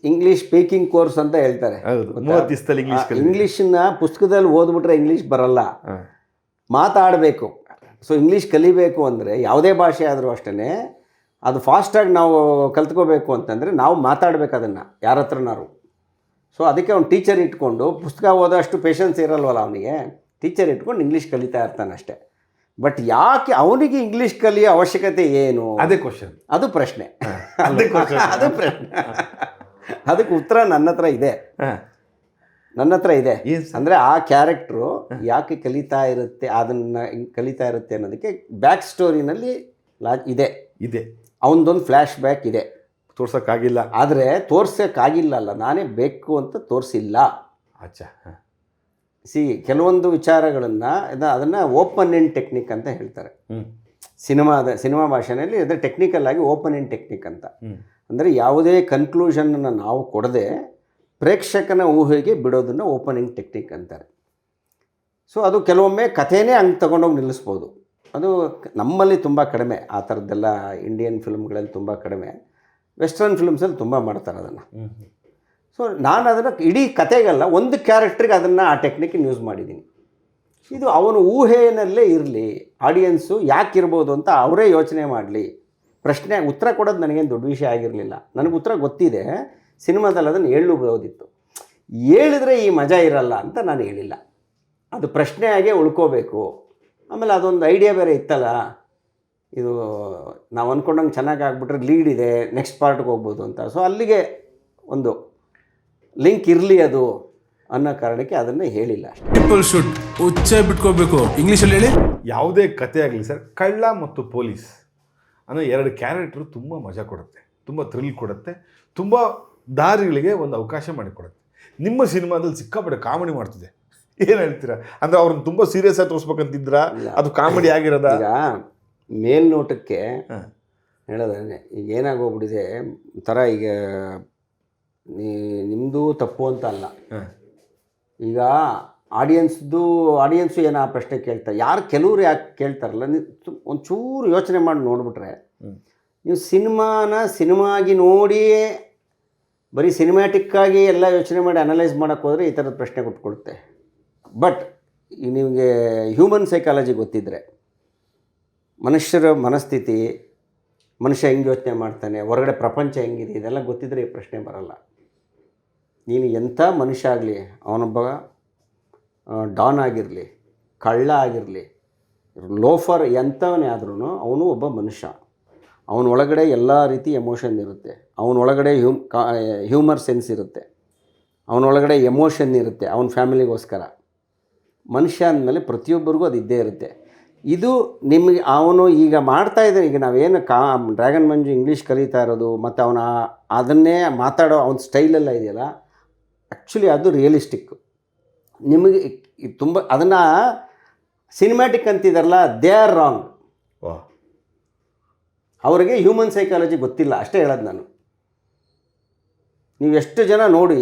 ಇಂಗ್ಲೀಷ್ ಸ್ಪೀಕಿಂಗ್ ಕೋರ್ಸ್ ಅಂತ ಹೇಳ್ತಾರೆ. ಇಂಗ್ಲೀಷನ್ನ ಪುಸ್ತಕದಲ್ಲಿ ಓದ್ಬಿಟ್ರೆ ಇಂಗ್ಲೀಷ್ ಬರಲ್ಲ. ಮಾತಾಡಬೇಕು. ಸೊ ಇಂಗ್ಲೀಷ್ ಕಲಿಬೇಕು ಅಂದರೆ ಯಾವುದೇ ಭಾಷೆ ಆದರೂ ಅಷ್ಟೇ ಅದು ಫಾಸ್ಟಾಗಿ ನಾವು ಕಲ್ತ್ಕೋಬೇಕು ಅಂತಂದರೆ ನಾವು ಮಾತಾಡಬೇಕು ಅದನ್ನು ಯಾರ ಹತ್ರನಾರು. ಸೊ ಅದಕ್ಕೆ ಅವ್ನು ಟೀಚರ್ ಇಟ್ಕೊಂಡು ಪುಸ್ತಕ ಓದೋಷ್ಟು ಪೇಷನ್ಸ್ ಇರಲ್ವಲ್ಲ ಅವನಿಗೆ ಟೀಚರ್ ಇಟ್ಕೊಂಡು ಇಂಗ್ಲೀಷ್ ಕಲಿತಾ ಇರ್ತಾನೆ ಅಷ್ಟೇ. ಬಟ್ ಯಾಕೆ ಅವನಿಗೆ ಇಂಗ್ಲೀಷ್ ಕಲಿಯೋ ಅವಶ್ಯಕತೆ ಏನು? ಅದೇ ಕ್ವಶನ್ ಅದು ಪ್ರಶ್ನೆ. [laughs] ಅದು ಪ್ರಶ್ನೆ. ಅದಕ್ಕೆ ಉತ್ತರ ನನ್ನ ಹತ್ರ ಇದೆ. ನನ್ನ ಹತ್ರ ಇದೆ. ಅಂದರೆ ಆ ಕ್ಯಾರೆಕ್ಟ್ರು ಯಾಕೆ ಕಲಿತಾ ಇರುತ್ತೆ ಅದನ್ನು ಕಲಿತಾ ಇರುತ್ತೆ ಅನ್ನೋದಕ್ಕೆ ಬ್ಯಾಕ್ ಸ್ಟೋರಿನಲ್ಲಿ ಲಾ ಇದೆ. ಇದೆ. ಅವನದೊಂದು ಫ್ಲ್ಯಾಶ್ ಬ್ಯಾಕ್ ಇದೆ. ತೋರ್ಸೋಕ್ಕಾಗಿಲ್ಲ. ಆದರೆ ತೋರ್ಸೋಕ್ಕಾಗಿಲ್ಲ ಅಲ್ಲ ನಾನೇ ಬೇಕು ಅಂತ ತೋರಿಸಿಲ್ಲ. ಅಚ್ಚಾ ಹಾಂ. ಸಿ ಕೆಲವೊಂದು ವಿಚಾರಗಳನ್ನು ಅದನ್ನು ಓಪನ್ ಎಂಡ್ ಟೆಕ್ನಿಕ್ ಅಂತ ಹೇಳ್ತಾರೆ. ಹ್ಞೂ ಸಿನಿಮಾದ ಸಿನಿಮಾ ಭಾಷೆಯಲ್ಲಿ ಅದು ಟೆಕ್ನಿಕಲ್ ಆಗಿ ಓಪನ್ ಎಂಡ್ ಟೆಕ್ನಿಕ್ ಅಂತ. ಅಂದರೆ ಯಾವುದೇ ಕನ್ಕ್ಲೂಷನನ್ನು ನಾವು ಕೊಡದೆ ಪ್ರೇಕ್ಷಕನ ಊಹೆಗೆ ಬಿಡೋದನ್ನು ಓಪನಿಂಗ್ ಟೆಕ್ನಿಕ್ ಅಂತಾರೆ. ಸೊ ಅದು ಕೆಲವೊಮ್ಮೆ ಕಥೆನೇ ಹಂಗೆ ತೊಗೊಂಡೋಗಿ ನಿಲ್ಲಿಸ್ಬೋದು. ಅದು ನಮ್ಮಲ್ಲಿ ತುಂಬ ಕಡಿಮೆ ಆ ಥರದ್ದೆಲ್ಲ ಇಂಡಿಯನ್ ಫಿಲ್ಮ್ಗಳಲ್ಲಿ ತುಂಬ ಕಡಿಮೆ. ವೆಸ್ಟರ್ನ್ ಫಿಲ್ಮ್ಸಲ್ಲಿ ತುಂಬ ಮಾಡ್ತಾರೆ ಅದನ್ನು. ಸೊ ನಾನು ಅದನ್ನು ಇಡೀ ಕತೆಗಲ್ಲ ಒಂದು ಕ್ಯಾರೆಕ್ಟ್ರಿಗೆ ಅದನ್ನು ಆ ಟೆಕ್ನಿಕ್ ಯೂಸ್ ಮಾಡಿದ್ದೀನಿ ಇದು ಅವನ ಊಹೆಯಲ್ಲೇ ಇರಲಿ ಆಡಿಯನ್ಸು ಯಾಕಿರ್ಬೋದು ಅಂತ ಅವರೇ ಯೋಚನೆ ಮಾಡಲಿ. ಪ್ರಶ್ನೆ, ಉತ್ತರ ಕೊಡೋದು ನನಗೇನು ದೊಡ್ಡ ವಿಷಯ ಆಗಿರಲಿಲ್ಲ. ನನಗೆ ಉತ್ತರ ಗೊತ್ತಿದೆ, ಸಿನಿಮಾದಲ್ಲಿ ಅದನ್ನು ಹೇಳಬಹುದಿತ್ತು ಹೇಳಿದ್ರೆ ಈ ಮಜಾ ಇರಲ್ಲ ಅಂತ ನಾನು ಹೇಳಿಲ್ಲ. ಅದು ಪ್ರಶ್ನೆಯಾಗೆ ಉಳ್ಕೋಬೇಕು. ಆಮೇಲೆ ಅದೊಂದು ಐಡಿಯಾ ಬೇರೆ ಇತ್ತಲ್ಲ. ಇದು ನಾವು ಅಂದ್ಕೊಂಡಂಗೆ ಚೆನ್ನಾಗಿ ಆಗ್ಬಿಟ್ರೆ ಲೀಡ್ ಇದೆ ನೆಕ್ಸ್ಟ್ ಪಾರ್ಟ್ಗೆ ಹೋಗ್ಬೋದು ಅಂತ. ಸೊ ಅಲ್ಲಿಗೆ ಒಂದು ಲಿಂಕ್ ಇರಲಿ ಅದು. ಅನ್ನೋ ಕಾರಣಕ್ಕೆ ಅದನ್ನು ಹೇಳಿಲ್ಲ ಪೀಪಲ್ ಶುಡ್ ಉಚ್ಚ ಬಿಟ್ಕೋಬೇಕು. ಇಂಗ್ಲೀಷಲ್ಲಿ ಹೇಳಿ. ಯಾವುದೇ ಕತೆ ಆಗಲಿ ಸರ್ ಕಳ್ಳ ಮತ್ತು ಪೊಲೀಸ್ ಅನ್ನೋ ಎರಡು ಕ್ಯಾರೆಕ್ಟ್ರು ತುಂಬ ಮಜಾ ಕೊಡುತ್ತೆ ತುಂಬ ಥ್ರಿಲ್ ಕೊಡುತ್ತೆ ತುಂಬ ದಾರಿಗಳಿಗೆ ಒಂದು ಅವಕಾಶ ಮಾಡಿಕೊಡುತ್ತೆ. ನಿಮ್ಮ ಸಿನಿಮಾದಲ್ಲಿ ಸಿಕ್ಕಾಪಟ್ಟೆ ಕಾಮಿಡಿ ಮಾಡ್ತಿದೆ. ಏನು ಹೇಳ್ತೀರಾ? ಅಂದರೆ ಅವ್ರನ್ನ ತುಂಬ ಸೀರಿಯಸ್ ಆಗಿ ತೋರಿಸ್ಬೇಕಂತಿದ್ರ. ಅದು ಕಾಮಿಡಿ ಆಗಿರೋದ? ಈಗ ಮೇಲ್ನೋಟಕ್ಕೆ ಹಾಂ. ಹೇಳೋದೇ ಈಗ ಏನಾಗೋಗ್ಬಿಟ್ಟಿದೆ ಒಂಥರ ಈಗ ನಿಮ್ಮದು ತಪ್ಪು ಅಂತ ಅಲ್ಲ. ಹಾಂ. ಈಗ ಆಡಿಯನ್ಸ್ದು ಆಡಿಯನ್ಸು ಏನೋ ಆ ಪ್ರಶ್ನೆ ಕೇಳ್ತಾರೆ ಯಾರು ಕೆಲವ್ರು ಯಾಕೆ ಕೇಳ್ತಾರಲ್ಲ ನೀವು ಒಂಚೂರು ಯೋಚನೆ ಮಾಡಿ ನೋಡಿಬಿಟ್ರೆ. ನೀವು ಸಿನಿಮಾನ ಸಿನಿಮಾಗಿ ನೋಡಿ ಬರೀ ಸಿನಿಮ್ಯಾಟಿಕ್ಕಾಗಿ ಎಲ್ಲ ಯೋಚನೆ ಮಾಡಿ ಅನಲೈಸ್ ಮಾಡೋಕ್ಕೆ ಹೋದರೆ ಈ ಥರದ ಪ್ರಶ್ನೆ ಕೊಟ್ಕೊಡುತ್ತೆ ಬಟ್ ನಿಮಗೆ ಹ್ಯೂಮನ್ ಸೈಕಾಲಜಿ ಗೊತ್ತಿದ್ದರೆ ಮನುಷ್ಯರ ಮನಸ್ಥಿತಿ ಮನುಷ್ಯ ಹೆಂಗೆ ಯೋಚನೆ ಮಾಡ್ತಾನೆ ಹೊರಗಡೆ ಪ್ರಪಂಚ ಹೆಂಗಿದೆ ಇದೆಲ್ಲ ಗೊತ್ತಿದ್ದರೆ ಈ ಪ್ರಶ್ನೆ ಬರಲ್ಲ ನೀನು ಎಂಥ ಮನುಷ್ಯ ಆಗಲಿ, ಅವನೊಬ್ಬ ಡಾನ್ ಆಗಿರಲಿ, ಕಳ್ಳ ಆಗಿರಲಿ, ಲೋಫರ್ ಎಂಥವನೇ ಆದ್ರೂ ಅವನು ಒಬ್ಬ ಮನುಷ್ಯ. ಅವನ ಒಳಗಡೆ ಎಲ್ಲ ರೀತಿ ಎಮೋಷನ್ ಇರುತ್ತೆ. ಅವನ ಒಳಗಡೆ ಹ್ಯೂಮ್ ಕಾ ಹ್ಯೂಮರ್ ಸೆನ್ಸ್ ಇರುತ್ತೆ. ಅವನ ಒಳಗಡೆ ಎಮೋಷನ್ ಇರುತ್ತೆ ಅವನ ಫ್ಯಾಮಿಲಿಗೋಸ್ಕರ. ಮನುಷ್ಯ ಅಂದಮೇಲೆ ಪ್ರತಿಯೊಬ್ಬರಿಗೂ ಅದು ಇದ್ದೇ ಇರುತ್ತೆ. ಇದು ನಿಮಗೆ, ಅವನು ಈಗ ಮಾಡ್ತಾ ಇದ್ದಾನೆ, ಈಗ ನಾವೇನು ಕಾ, ಡ್ರ್ಯಾಗನ್ ಮಂಜು ಇಂಗ್ಲೀಷ್ ಕಲಿತಾ ಇರೋದು, ಮತ್ತು ಅವನ ಅದನ್ನೇ ಮಾತಾಡೋ ಅವನ ಸ್ಟೈಲೆಲ್ಲ ಇದೆಯಲ್ಲ ಆ್ಯಕ್ಚುಲಿ ಅದು ರಿಯಲಿಸ್ಟಿಕ್ ನಿಮಗೆ ತುಂಬ ಅದನ್ನು ಸಿನಿಮ್ಯಾಟಿಕ್ ಅಂತಿದಾರಲ್ಲ ದೇ ಆರ್ ರಾಂಗ್ ಅವರಿಗೆ ಹ್ಯೂಮನ್ ಸೈಕಾಲಜಿ ಗೊತ್ತಿಲ್ಲ ಅಷ್ಟೇ ಹೇಳೋದು ನಾನು. ನೀವು ಎಷ್ಟು ಜನ ನೋಡಿ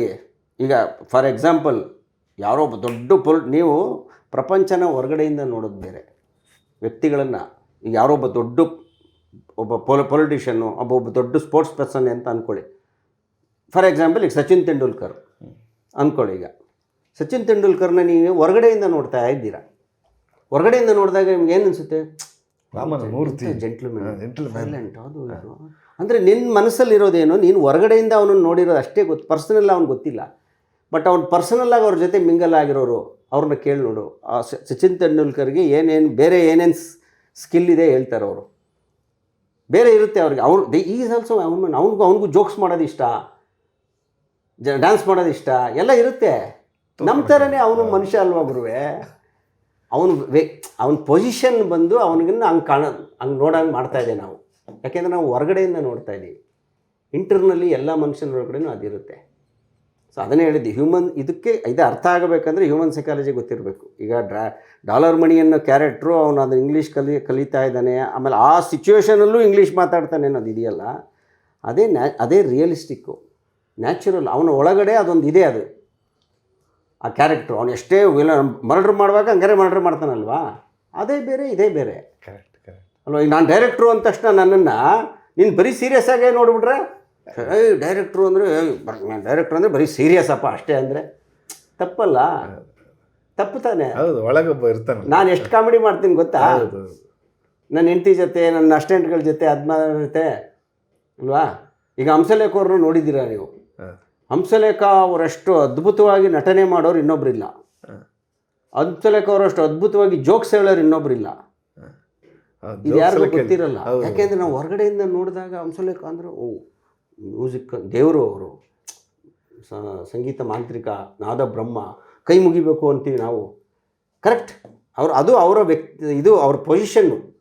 ಈಗ ಫಾರ್ ಎಕ್ಸಾಂಪಲ್ ಯಾರೋ ಒಬ್ಬ ದೊಡ್ಡ ಪೊಲ್ ನೀವು ಪ್ರಪಂಚನ ಹೊರಗಡೆಯಿಂದ ನೋಡೋದು ಬೇರೆ. ವ್ಯಕ್ತಿಗಳನ್ನು ಈಗ ಯಾರೋ ಒಬ್ಬ ದೊಡ್ಡ ಒಬ್ಬ ಪೊಲ ಪೊಲಿಟಿಷಿಯನ್ನು ಒಬ್ಬ ಒಬ್ಬ ದೊಡ್ಡ ಸ್ಪೋರ್ಟ್ಸ್ ಪರ್ಸನ್ ಅಂತ ಅಂದ್ಕೊಳ್ಳಿ ಫಾರ್ ಎಕ್ಸಾಂಪಲ್ ಈಗ ಸಚಿನ್ ತೆಂಡೂಲ್ಕರ್. ಅಂದ್ಕೊಳ್ಳಿ ಈಗ. ಸಚಿನ್ ತೆಂಡೂಲ್ಕರ್ನ ನೀವು ಹೊರಗಡೆಯಿಂದ ನೋಡ್ತಾ ಇದ್ದೀರಾ? ಹೊರಗಡೆಯಿಂದ ನೋಡಿದಾಗ ನಿಮ್ಗೆ ಏನು ಅನಿಸುತ್ತೆ. ಸೈಲೆಂಟ್ ಅದು ಅಂದರೆ ನಿನ್ನ ಮನಸ್ಸಲ್ಲಿರೋದೇನು ನೀನು ಹೊರಗಡೆಯಿಂದ ಅವನನ್ನು ನೋಡಿರೋದು ಅಷ್ಟೇ ಗೊತ್ತು ಪರ್ಸನಲ್ ಅವ್ನು ಗೊತ್ತಿಲ್ಲ. ಬಟ್ ಅವ್ನು ಪರ್ಸನಲ್ಲಾಗಿ ಅವ್ರ ಜೊತೆ ಮಿಂಗಲ್ ಆಗಿರೋರು ಅವ್ರನ್ನ ಕೇಳಿ ನೋಡು. ಆ ಸಚಿನ್ ತೆಂಡೂಲ್ಕರ್ಗೆ ಏನೇನು ಬೇರೆ ಏನೇನು ಸ್ಕಿಲ್ ಇದೆ ಹೇಳ್ತಾರೆ ಅವರು. ಬೇರೆ ಇರುತ್ತೆ ಅವ್ರಿಗೆ. ಅವ್ರು ದೇ ಈಸ್ ಆಲ್ಸೋ ಅವನು ಅವ್ನಿಗೂ ಅವ್ನಿಗೂ ಜೋಕ್ಸ್ ಮಾಡೋದು ಇಷ್ಟ ಜ ಡ್ಯಾನ್ಸ್ ಮಾಡೋದು ಇಷ್ಟ. ಎಲ್ಲ ಇರುತ್ತೆ. ನಮ್ಮ ಥರನೇ ಅವನು ಮನುಷ್ಯ ಅಲ್ವಾ ಗುರುವೆ? ಅವನು ವೇ ಅವನ ಪೊಸಿಷನ್ ಬಂದು ಅವನಿಗನ್ನ ಹಂಗೆ ಕಾಣ ಹಂಗೆ ನೋಡೋಂಗೆ ಮಾಡ್ತಾ ಇದ್ದೀವಿ ನಾವು. ಯಾಕೆಂದರೆ ನಾವು ಹೊರಗಡೆಯಿಂದ ನೋಡ್ತಾ ಇದ್ದೀವಿ. ಇಂಟರ್ನಲ್ಲಿ ಎಲ್ಲ ಮನುಷ್ಯನೊಳಗಡೆನೂ ಅದಿರುತ್ತೆ. ಸೊ ಅದನ್ನೇ ಹೇಳಿದ್ದು ಹ್ಯೂಮನ್ ಇದಕ್ಕೆ ಇದು ಅರ್ಥ ಆಗಬೇಕಂದ್ರೆ ಹ್ಯೂಮನ್ ಸೈಕಾಲಜಿ ಗೊತ್ತಿರಬೇಕು. ಈಗ ಡ್ರಾ ಡಾಲರ್ ಮಣಿ ಅನ್ನೋ ಕ್ಯಾರೆಕ್ಟ್ರು ಅವನು ಅದನ್ನು ಇಂಗ್ಲೀಷ್ ಕಲಿ ಕಲಿತಾ ಇದ್ದಾನೆ. ಆಮೇಲೆ ಆ ಸಿಚುವೇಶನಲ್ಲೂ ಇಂಗ್ಲೀಷ್ ಮಾತಾಡ್ತಾನೆ ಅನ್ನೋದು ಇದೆಯಲ್ಲ. ಅದೇ ನ್ಯಾ ಅದೇ ರಿಯಲಿಸ್ಟಿಕ್ಕು ನ್ಯಾಚುರಲ್ ಅವನ ಒಳಗಡೆ ಅದೊಂದು ಇದೆ ಅದು. ಆ ಕ್ಯಾರೆಕ್ಟ್ರು ಅವನು ಎಷ್ಟೇ ಮರ್ಡ್ರ್ ಮಾಡುವಾಗ ಹಂಗಾರೆ ಮರ್ಡ್ರ್ ಮಾಡ್ತಾನಲ್ವಾ? ಅದೇ ಬೇರೆ ಇದೇ ಬೇರೆ. ಕರೆಕ್ಟ್ ಕರೆಕ್ಟ್ ಅಲ್ವಾ ಈಗ ನಾನು ಡೈರೆಕ್ಟ್ರು ಅಂದ ತಕ್ಷಣ ನನ್ನನ್ನು ನೀನು ಬರೀ ಸೀರಿಯಸ್ ಆಗೇ ನೋಡಿಬಿಟ್ರೆ ಏಯ್ ಡೈರೆಕ್ಟ್ರು ಅಂದರೆ ನಾನು ಡೈರೆಕ್ಟ್ರು ಅಂದರೆ ಬರೀ ಸೀರಿಯಸ್ ಅಪ್ಪ ಅಷ್ಟೇ ಅಂದರೆ ತಪ್ಪಲ್ಲ. ತಪ್ಪು ತಾನೆ. ಹೌದು ಒಳಗೊಬ್ಬ ಇರ್ತಾನೆ. ನಾನು ಎಷ್ಟು ಕಾಮಿಡಿ ಮಾಡ್ತೀನಿ ಗೊತ್ತಾ. ನನ್ನ ಹೆಂಡತಿ ಜೊತೆ ನನ್ನ ಅಸ್ಟೆಂಟ್ಗಳ ಜೊತೆ ಅದ್ಮ ಜೊತೆ ಅಲ್ವಾ? ಈಗ ಹಂಸಲೇಖವ್ರನ್ನ ನೋಡಿದ್ದೀರಾ ನೀವು. ಹಂಸಲೇಖ ಅವರಷ್ಟು ಅದ್ಭುತವಾಗಿ ನಟನೆ ಮಾಡೋರು ಇನ್ನೊಬ್ಬರಿಲ್ಲ ಹಂಸಲೇಖ ಅವರಷ್ಟು ಅದ್ಭುತವಾಗಿ ಜೋಕ್ಸ್ ಹೇಳೋರು ಇನ್ನೊಬ್ಬರಿಲ್ಲ ಇದು ಯಾರಿಗೂ ಕೇಳಿ- ಗೊತ್ತಿರಲ್ಲ. ಯಾಕೆಂದ್ರೆ ನಾವು ಹೊರಗಡೆಯಿಂದ ನೋಡಿದಾಗ ಹಂಸಲೇಖ ಅಂದ್ರೆ ಓ ಮ್ಯೂಸಿಕ್ ದೇವರು ಅವರು. ಸಂಗೀತ ಮಾಂತ್ರಿಕ ನಾದ ಬ್ರಹ್ಮ ಕೈ ಮುಗಿಬೇಕು ಅಂತೀವಿ ನಾವು. ಕರೆಕ್ಟ್. ಅವ್ರು ಅದು ಅವರ ವ್ಯಕ್ತಿ ಇದು ಅವ್ರ ಪೊಸಿಷನ್ನು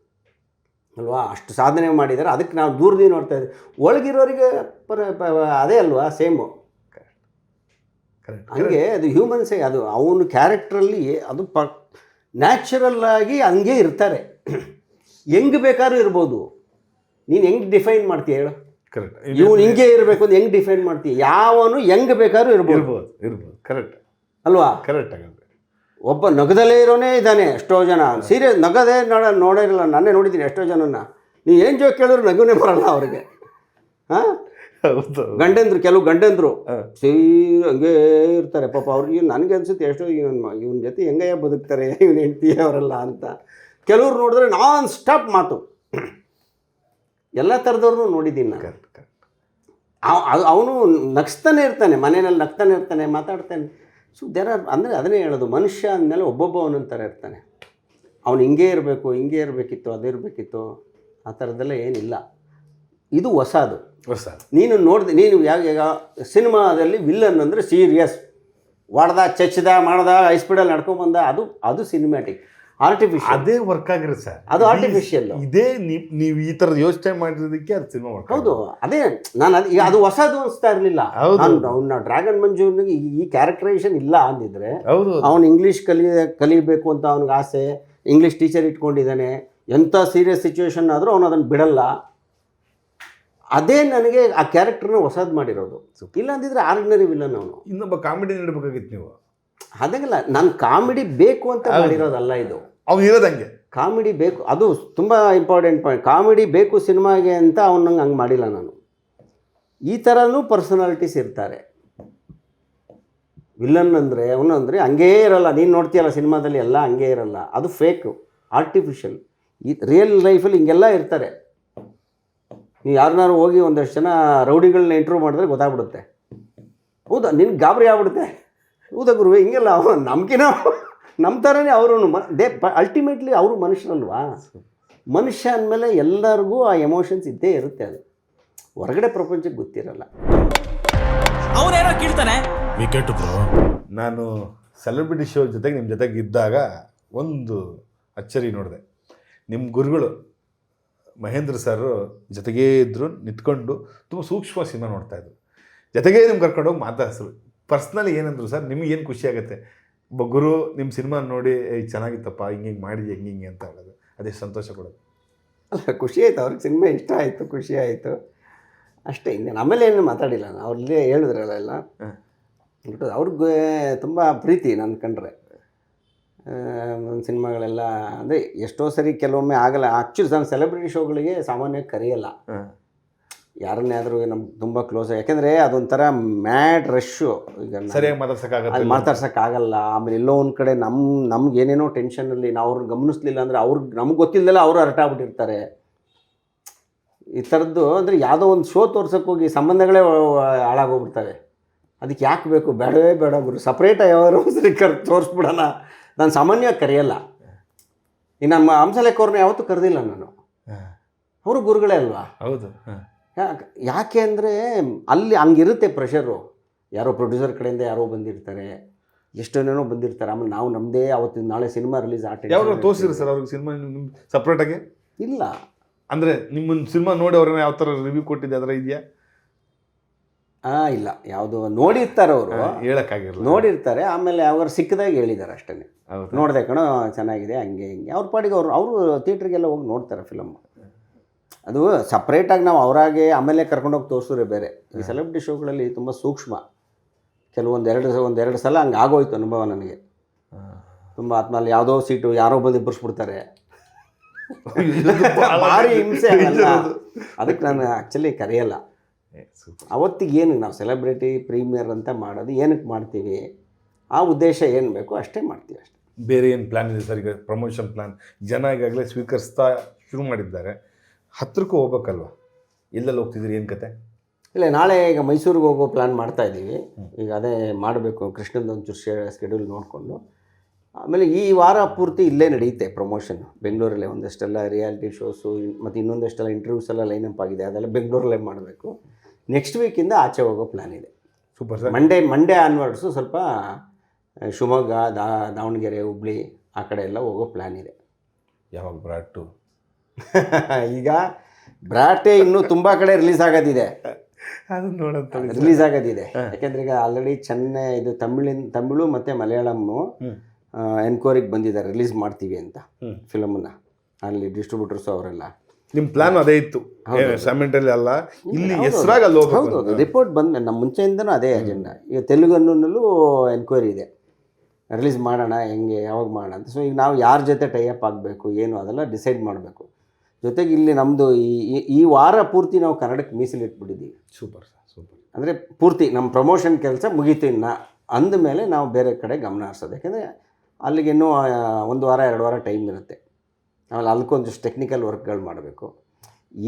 ಅಲ್ವಾ? ಅಷ್ಟು ಸಾಧನೆ ಮಾಡಿದ್ದಾರೆ. ಅದಕ್ಕೆ ನಾವು ದೂರದಿಂದ ನೋಡ್ತಾ ಇದ್ದೀವಿ. ಒಳಗಿರೋರಿಗೆ ಪರ ಅದೇ ಅಲ್ವಾ? ಸೇಮು. ಹಂಗೆ ಅದು ಹ್ಯೂಮನ್ಸೇ ಅದು ಅವನ ಕ್ಯಾರೆಕ್ಟ್ರಲ್ಲಿ ಅದು ಪ ನ್ಯಾಚುರಲ್ಲಾಗಿ ಹಂಗೆ ಇರ್ತಾರೆ. ಹೆಂಗೆ ಬೇಕಾದ್ರೂ ಇರ್ಬೋದು. ನೀನು ಹೆಂಗೆ ಡಿಫೈನ್ ಮಾಡ್ತೀಯ ಹೇಳು. ಕರೆಕ್ಟ್ ಇವನು ಹಿಂಗೆ ಇರಬೇಕು ಅಂತ ಹೆಂಗೆ ಡಿಫೈನ್ ಮಾಡ್ತೀಯ? ಯಾವನು ಹೆಂಗೆ ಬೇಕಾದ್ರೂ ಇರ್ಬೋದು. ಇರ್ಬೋದು ಇರ್ಬೋದು. ಕರೆಕ್ಟ್ ಅಲ್ವಾ? ಕರೆಕ್ಟ್ ಆಗತ್ತೆ ಒಬ್ಬ ನಗದಲ್ಲೇ ಇರೋನೇ ಇದ್ದಾನೆ ಎಷ್ಟೋ ಜನ. ಸೀರಿಯಸ್ ನಗದೇ ನೋಡ ನೋಡಿರಲ್ಲ ನಾನೇ ನೋಡಿದ್ದೀನಿ ಎಷ್ಟೋ ಜನನ ನೀವು ಏನು ಜೋಕ್ ಕೇಳಿದ್ರು ನಗುನೇ ಬರಲ್ಲ ಅವ್ರಿಗೆ. ಹಾಂ? ಗಂಡಂದ್ರು ಕೆಲವು ಗಂಡಂದ್ರು. ಸೀರೆ ಹಂಗೇ ಇರ್ತಾರೆ. ಪಾಪ ಅವ್ರಿಗೆ ನನಗೆ ಅನ್ಸುತ್ತೆ ಎಷ್ಟೋ ಇವನ್ ಇವನ ಜೊತೆ ಹೆಂಗಯ್ಯ ಬದುಕ್ತಾರೆ ಇವನ್ ಹೆಂಡತಿ ಅವರೆಲ್ಲ ಅಂತ. ಕೆಲವ್ರು ನೋಡಿದ್ರೆ ನಾನ್ ಸ್ಟಾಪ್ ಮಾತು. ಎಲ್ಲ ಥರದವ್ರನ್ನೂ ನೋಡಿದ್ದೀನಿ ನಾನು. ಅವನು ನಗ್ಸ್ತಾನೆ ಇರ್ತಾನೆ ಮನೆಯಲ್ಲಿ ನಗ್ತಾನೆ ಇರ್ತಾನೆ ಮಾತಾಡ್ತಾನೆ. ಸೊ ದೇರ್ ಆರ್ ಅಂದರೆ ಅದನ್ನೇ ಹೇಳೋದು ಮನುಷ್ಯ ಅಂದಮೇಲೆ ಒಬ್ಬೊಬ್ಬ ಒಂದೊಂದು ಥರ ಇರ್ತಾನೆ. ಅವನು ಹಿಂಗೆ ಇರಬೇಕು ಹಿಂಗೆ ಇರಬೇಕಿತ್ತು ಅದು ಇರಬೇಕಿತ್ತು ಆ ಥರದ್ದೆಲ್ಲ ಏನಿಲ್ಲ. ಇದು ಹೊಸದು. ಹೊಸ ನೀನು ನೋಡಿದೆ ನೀನು ಯಾವ ಈಗ ಸಿನಿಮಾದಲ್ಲಿ ವಿಲ್ಲನ್ ಅಂದರೆ ಸೀರಿಯಸ್ ಹೊಡೆದ ಚಚ್ಚಿದ ಮಾಡ್ದ ಐ ಸ್ಪೀಡಲ್ಲಿ ನಡ್ಕೊಂಬಂದ ಅದು ಅದು ಸಿನಿಮ್ಯಾಟಿಕ್ ಆರ್ಟಿಫಿಷಿಯಲ್ ಅದೇ ವರ್ಕ್ ಆಗಿರುತ್ತೆ ಸರ್. ಅದು ಆರ್ಟಿಫಿಷಿಯಲ್ ಇದೇ ನೀವ್- ಈ ಥರದ ಯೋಚನೆ ಮಾಡಿರೋದಕ್ಕೆ ಅದು ಸಿನಿಮಾ ವರ್ಕ್ ಹೌದು. ಅದೇ ನಾನು ಅದು ಈಗ ಅದು ಹೊಸದು ಅನಿಸ್ತಾ ಇರಲಿಲ್ಲ. ಅವ್ನ ನಾನು ಡ್ರ್ಯಾಗನ್ ಮಂಜುನಿಗೆ ಈ- ಈ ಕ್ಯಾರೆಕ್ಟರೈಸೇಷನ್ ಇಲ್ಲ ಅಂದಿದ್ರೆ ಹೌದು ಅವನು ಇಂಗ್ಲೀಷ್ ಕಲಿ ಕಲಿಬೇಕು ಅಂತ ಅವ್ನಿಗೆ ಆಸೆ. ಇಂಗ್ಲೀಷ್ ಟೀಚರ್ ಇಟ್ಕೊಂಡಿದ್ದಾನೆ. ಎಂಥ ಸೀರಿಯಸ್ ಸಿಚುವೇಶನ್ ಆದರೂ ಅವನು ಅದನ್ನು ಬಿಡಲ್ಲ. ಅದೇ ನನಗೆ ಆ ಕ್ಯಾರೆಕ್ಟರ್ನ ಹೊಸದು ಮಾಡಿರೋದು. ಇಲ್ಲ ಅಂದಿದ್ರೆ ಆರ್ಡಿನರಿ ವಿಲನ್ ಅವನು. ಇನ್ನೊಬ್ಬ ಕಾಮಿಡಿ ನೀಡಬೇಕಾಗಿತ್ತು ನೀವು. ಅದಂಗಲ್ಲ ನಾನು ಕಾಮಿಡಿ ಬೇಕು ಅಂತ ಮಾಡಿರೋದಲ್ಲ ಇದು. ಅವ್ನು ಇರೋದಂಗೆ ಕಾಮಿಡಿ ಬೇಕು ಅದು ತುಂಬ ಇಂಪಾರ್ಟೆಂಟ್ ಪಾಯಿಂಟ್ ಕಾಮಿಡಿ ಬೇಕು ಸಿನಿಮಾಗೆ ಅಂತ ಅವನಂಗೆ ಹಂಗೆ ಮಾಡಿಲ್ಲ ನಾನು. ಈ ಥರನೂ ಪರ್ಸನಾಲಿಟೀಸ್ ಇರ್ತಾರೆ. ವಿಲನ್ ಅಂದರೆ ಅವನು ಅಂದರೆ ಹಂಗೇ ಇರಲ್ಲ. ನೀನು ನೋಡ್ತೀಯಲ್ಲ ಸಿನಿಮಾದಲ್ಲಿ ಎಲ್ಲ ಹಂಗೇ ಇರಲ್ಲ. ಅದು ಫೇಕು ಆರ್ಟಿಫಿಷಿಯಲ್ ಈ ರಿಯಲ್ ಲೈಫಲ್ಲಿ ಹಿಂಗೆಲ್ಲ ಇರ್ತಾರೆ. ನೀವು ಯಾರನ್ನಾರು ಹೋಗಿ ಒಂದಷ್ಟು ಜನ ರೌಡಿಗಳನ್ನ ಇಂಟ್ರ್ಯೂ ಮಾಡಿದ್ರೆ ಗೊತ್ತಾಗ್ಬಿಡುತ್ತೆ. ಹೌದಾ? ನಿನ್ಗೆ ಗಾಬರಿ ಆಗ್ಬಿಡುತ್ತೆ. ಹೌದಾ ಗುರುವೆ? ಹಿಂಗೆಲ್ಲ ಅವ ನಮ್ಗಿನ ನಮ್ಮ ಥರನೇ ಅವರು ದೇ ಅಲ್ಟಿಮೇಟ್ಲಿ ಅವರು ಮನುಷ್ಯರಲ್ವಾ? ಮನುಷ್ಯ ಅಂದಮೇಲೆ ಎಲ್ಲರಿಗೂ ಆ ಎಮೋಷನ್ಸ್ ಇದ್ದೇ ಇರುತ್ತೆ ಅದು. ಹೊರಗಡೆ ಪ್ರಪಂಚಕ್ಕೆ ಗೊತ್ತಿರಲ್ಲ. ಅವನೇನೋ ಕೇಳ್ತಾನೆ? Wicket bro. ನಾನು ಸೆಲೆಬ್ರಿಟಿ ಶೋ ಜೊತೆಗೆ ನಿಮ್ಮ ಜೊತೆಗೆ ಇದ್ದಾಗ ಒಂದು ಅಚ್ಚರಿ ನೋಡಿದೆ. ನಿಮ್ಮ ಗುರುಗಳು ಮಹೇಂದ್ರ ಸರ್ ಜೊತೆಗೇ ಇದ್ದರು ನಿಂತ್ಕೊಂಡು ತುಂಬ ಸೂಕ್ಷ್ಮ ಸಿನಿಮಾ ನೋಡ್ತಾ ಇದ್ರು. ಜೊತೆಗೇ ನಿಮ್ಗೆ ಕರ್ಕೊಂಡೋಗಿ ಮಾತಾಡಿಸ್ರು ಪರ್ಸ್ನಲಿ ಏನಂದ್ರು ಸರ್ ನಿಮಗೇನು ಏನು ಖುಷಿ ಆಗುತ್ತೆ? ಗುರು ನಿಮ್ಮ ಸಿನಿಮಾ ನೋಡಿ ಚೆನ್ನಾಗಿತ್ತಪ್ಪ ಹಿಂಗೆ ಹಿಂಗೆ ಮಾಡಿ ಹೆಂಗೆ ಹಿಂಗೆ ಅಂತ ಹೇಳೋದು. ಅದೇ ಸಂತೋಷ ಕೊಡೋದು. ಅಲ್ಲ ಖುಷಿ ಆಯಿತು. ಅವ್ರಿಗೆ ಸಿನಿಮಾ ಇಷ್ಟ ಆಯಿತು ಖುಷಿ ಆಯಿತು. ಅಷ್ಟೇ ಹಿಂಗೆ ಆಮೇಲೆ ಏನು ಮಾತಾಡಿಲ್ಲ. ಅವ್ರಲ್ಲೇ ಹೇಳಿದ್ರಲ್ಲ ಎಲ್ಲ. ಅವ್ರಿಗೆ ತುಂಬ ಪ್ರೀತಿ ನನ್ನ ಕಂಡ್ರೆ. ಸಿನಿಮಾಗಳೆಲ್ಲ ಅಂದರೆ ಎಷ್ಟೋ ಸರಿ ಕೆಲವೊಮ್ಮೆ ಆಗಲ್ಲ. ಆ್ಯಕ್ಚುಲಿ ನಾನು ಸೆಲೆಬ್ರಿಟಿ ಶೋಗಳಿಗೆ ಸಾಮಾನ್ಯವಾಗಿ ಕರೆಯಲ್ಲ. ಯಾರನ್ನೇ ಆದರೂ ನಮ್ಗೆ ತುಂಬ ಕ್ಲೋಸ್ ಯಾಕೆಂದರೆ ಅದೊಂಥರ ಮ್ಯಾಡ್ ರಶ್ಶು ಈಗ ಸರಿಯಾಗಿ ಮಾತಾಡ್ಸೋಕ್ಕಾಗಲ್ಲ. ಆಮೇಲೆ ಎಲ್ಲೋ ಒಂದು ಕಡೆ ನಮ್ಮ ನಮ್ಗೆ ಏನೇನೋ ಟೆನ್ಷನಲ್ಲಿ ನಾವು ಅವ್ರನ್ನ ಗಮನಿಸ್ಲಿಲ್ಲ ಅಂದರೆ ಅವ್ರಿಗೆ ನಮ್ಗೆ ಗೊತ್ತಿಲ್ಲದಲ್ಲ ಅವರು ಹರಟಾಗ್ಬಿಟ್ಟಿರ್ತಾರೆ ಈ ಥರದ್ದು ಅಂದರೆ ಯಾವುದೋ ಒಂದು ಶೋ ತೋರ್ಸೋಕೆ ಹೋಗಿ ಸಂಬಂಧಗಳೇ ಹಾಳಾಗೋಗ್ಬಿಡ್ತವೆ. ಅದಕ್ಕೆ ಯಾಕೆ ಬೇಕು? ಬೇಡವೇ ಬೇಡ ಗುರು. ಸಪ್ರೇಟಾಗಿ ಯಾವ್ದಾರು ಸರಿ ಕರ್ ತೋರಿಸ್ಬಿಡೋಣ. ನಾನು ಸಾಮಾನ್ಯವಾಗಿ ಕರೆಯಲ್ಲ. ಈ ನಮ್ಮ ಹಂಸಲೇಖವ್ರನ್ನ ಯಾವತ್ತೂ ಕರೆದಿಲ್ಲ ನಾನು. ಅವರು ಗುರುಗಳೇ ಅಲ್ವಾ? ಹೌದು ಯಾಕೆ ಅಂದರೆ ಅಲ್ಲಿ ಹಂಗಿರುತ್ತೆ ಪ್ರೆಷರು ಯಾರೋ ಪ್ರೊಡ್ಯೂಸರ್ ಕಡೆಯಿಂದ ಯಾರೋ ಬಂದಿರ್ತಾರೆ. ಎಷ್ಟೇನೋ ಬಂದಿರ್ತಾರೆ. ಆಮೇಲೆ ನಾವು ನಮ್ಮದೇ ಅವತ್ತಿನ ನಾಳೆ ಸಿನಿಮಾ ರಿಲೀಸ್ ಆಟ ಯಾವಾಗ ತೋರಿಸಿರಿ ಸರ್ ಅವ್ರಿಗೆ ಸಿನಿಮಾ ನಿಮ್ಮ ಸಪ್ರೇಟಾಗಿ ಇಲ್ಲ. ಅಂದರೆ ನಿಮ್ಮ ಸಿನಿಮಾ ನೋಡಿ ಅವ್ರನ್ನ ಯಾವ ಥರ ರಿವ್ಯೂ ಕೊಟ್ಟಿದ್ದೆ ಅದರ ಇದೆಯಾ? ಆ ಇಲ್ಲ. ಯಾವುದು ನೋಡಿರ್ತಾರೆ ಅವರು. ಹೇಳೋಕ್ಕಾಗಿಲ್ಲ ನೋಡಿರ್ತಾರೆ. ಆಮೇಲೆ ಅವ್ರು ಸಿಕ್ಕದಾಗ ಹೇಳಿದ್ದಾರೆ ಅಷ್ಟೇ? ನೋಡಿದೆ ಕಣೋ ಚೆನ್ನಾಗಿದೆ ಹಂಗೆ ಹಿಂಗೆ. ಅವ್ರ ಪಾಡಿಗೆ ಅವರು ಅವರು ಥಿಯೇಟ್ರಿಗೆಲ್ಲ ಹೋಗಿ ನೋಡ್ತಾರೆ ಫಿಲಮ್ ಅದು ಸಪ್ರೇಟಾಗಿ ನಾವು ಅವರಾಗೆ ಆಮೇಲೆ ಕರ್ಕೊಂಡೋಗಿ ತೋರಿಸಿದ್ರೆ ಬೇರೆ. ಈ ಸೆಲೆಬ್ರಿಟಿ ಶೋಗಳಲ್ಲಿ ತುಂಬ ಸೂಕ್ಷ್ಮ. ಕೆಲವೊಂದು ಎರಡು ಒಂದೆರಡು ಸಲ ಹಂಗೆ ಆಗೋಯ್ತು ಅನುಭವ ನನಗೆ. ತುಂಬ ಆದ್ಮೇಲೆ ಯಾವುದೋ ಸೀಟು ಯಾರೋ ಬಂದು ಇಬ್ಬರಿಸ್ಬಿಡ್ತಾರೆ ಭಾರಿ ಹಿಂಸೆ ಅದಕ್ಕೆ ನಾನು ಆ್ಯಕ್ಚುಲಿ ಕರೆಯಲ್ಲ. ಅವತ್ತಿಗೆ ಏನು ನಾವು ಸೆಲೆಬ್ರಿಟಿ ಪ್ರೀಮಿಯರ್ ಅಂತ ಮಾಡೋದು ಏನಕ್ಕೆ ಮಾಡ್ತೀವಿ? ಆ ಉದ್ದೇಶ ಏನು ಬೇಕು ಅಷ್ಟೇ ಮಾಡ್ತೀವಿ ಅಷ್ಟೇ. ಬೇರೆ ಏನು ಪ್ಲ್ಯಾನ್ ಇದೆ ಸರ್? ಈಗ ಪ್ರಮೋಷನ್ ಪ್ಲ್ಯಾನ್ ಜನ ಈಗಾಗಲೇ ಸ್ವೀಕರಿಸ್ತಾ ಶುರು ಮಾಡಿದ್ದಾರೆ. ಹತ್ತಿರಕ್ಕೂ ಹೋಗ್ಬೇಕಲ್ವ? ಎಲ್ಲೆಲ್ಲಿ ಹೋಗ್ತಿದ್ದೀರಿ? ಏನು ಕತೆ? ಇಲ್ಲ ನಾಳೆ ಈಗ ಮೈಸೂರಿಗೆ ಹೋಗೋ ಪ್ಲ್ಯಾನ್ ಮಾಡ್ತಾ ಇದ್ದೀವಿ. ಈಗ ಅದೇ ಮಾಡಬೇಕು. ಕೃಷ್ಣದ ಒಂಚೂರು ಶೇ ಸ್ಕೆಡ್ಯೂಲ್ ನೋಡಿಕೊಂಡು. ಆಮೇಲೆ ಈ ವಾರ ಪೂರ್ತಿ ಇಲ್ಲೇ ನಡೆಯುತ್ತೆ ಪ್ರಮೋಷನ್ ಬೆಂಗಳೂರಲ್ಲೇ ಒಂದಷ್ಟೆಲ್ಲ ರಿಯಾಲಿಟಿ ಶೋಸು ಮತ್ತು ಇನ್ನೊಂದಷ್ಟೆಲ್ಲ ಇಂಟರ್ವ್ಯೂಸ್ ಎಲ್ಲ ಲೈನಪ್ ಆಗಿದೆ. ಅದೆಲ್ಲ ಬೆಂಗಳೂರಲ್ಲೇ ಮಾಡಬೇಕು. ನೆಕ್ಸ್ಟ್ ವೀಕಿಂದ ಆಚೆ ಹೋಗೋ ಪ್ಲ್ಯಾನ್ ಇದೆ. Super sir Monday Monday onwards ಸ್ವಲ್ಪ ಶಿವಮೊಗ್ಗ ದಾ ದಾವಣಗೆರೆ ಹುಬ್ಳಿ ಆ ಕಡೆ ಎಲ್ಲ ಹೋಗೋ ಪ್ಲ್ಯಾನ್ ಇದೆ. ಯಾವಾಗ ಬ್ರಾಟು [laughs] ಈಗ ಬ್ರಾಟೆ ಇನ್ನೂ ತುಂಬ ಕಡೆ ರಿಲೀಸ್ ಆಗೋದಿದೆ. ಅದು ನೋಡಂತ ರಿಲೀಸ್ ಆಗೋದಿದೆ. ಯಾಕೆಂದ್ರೆ ಈಗ ಆಲ್ರೆಡಿ ಚೆನ್ನೈ ಇದು ತಮಿಳಿನ ತಮಿಳು ಮತ್ತು ಮಲಯಾಳಮ್ಮು ಎನ್ಕ್ವೈರಿಗೆ ಬಂದಿದ್ದಾರೆ ರಿಲೀಸ್ ಮಾಡ್ತೀವಿ ಅಂತ. ಫಿಲಮನ್ನು ಅಲ್ಲಿ ಡಿಸ್ಟ್ರಿಬ್ಯೂಟರ್ಸು ಅವರೆಲ್ಲ. ನಿಮ್ಮ ಪ್ಲಾನ್ ಅದೇ ಇತ್ತು. ಸೆಮೆಂಟಲ್ಲಿ ಅಲ್ಲ ಇಲ್ಲಿ ಹೆಸರಾಗ ಅಲ್ಲಿ ಹೌದು ರಿಪೋರ್ಟ್ ಬಂದ ನಮ್ಮ ಮುಂಚೆಯಿಂದನೂ ಅದೇ ಅಜೆಂಡಾ ಈಗ ತೆಲುಗನ್ನಲ್ಲೂ ಎನ್ಕ್ವೈರಿ ಇದೆ. ರಿಲೀಸ್ ಮಾಡೋಣ ಹೆಂಗೆ ಯಾವಾಗ ಮಾಡೋಣ ಅಂತ. ಸೊ ಈಗ ನಾವು ಯಾರ ಜೊತೆ ಟೈಅಪ್ ಆಗಬೇಕು ಏನು ಅದೆಲ್ಲ ಡಿಸೈಡ್ ಮಾಡಬೇಕು. ಜೊತೆಗೆ ಇಲ್ಲಿ ನಮ್ಮದು ಈ ಈ- ಈ ವಾರ ಪೂರ್ತಿ ನಾವು ಕನ್ನಡಕ್ಕೆ ಮೀಸಲಿಟ್ಬಿಟ್ಟಿದ್ದೀವಿ ಸೂಪರ್ ಸರ್ ಸೂಪರ್ ಅಂದರೆ ಪೂರ್ತಿ ನಮ್ಮ ಪ್ರಮೋಷನ್ ಕೆಲಸ ಮುಗೀತು ಇನ್ನು. ಅಂದಮೇಲೆ ನಾವು ಬೇರೆ ಕಡೆ ಗಮನ ಹರಿಸೋದು. ಯಾಕೆಂದರೆ ಅಲ್ಲಿಗೆ ಇನ್ನೂ ಆ, ಒಂದು ವಾರ ಎರಡು ವಾರ ಟೈಮ್ ಇರುತ್ತೆ. ಆಮೇಲೆ ಅದಕ್ಕೊಂದಿಷ್ಟು ಟೆಕ್ನಿಕಲ್ ವರ್ಕ್ಗಳು ಮಾಡಬೇಕು.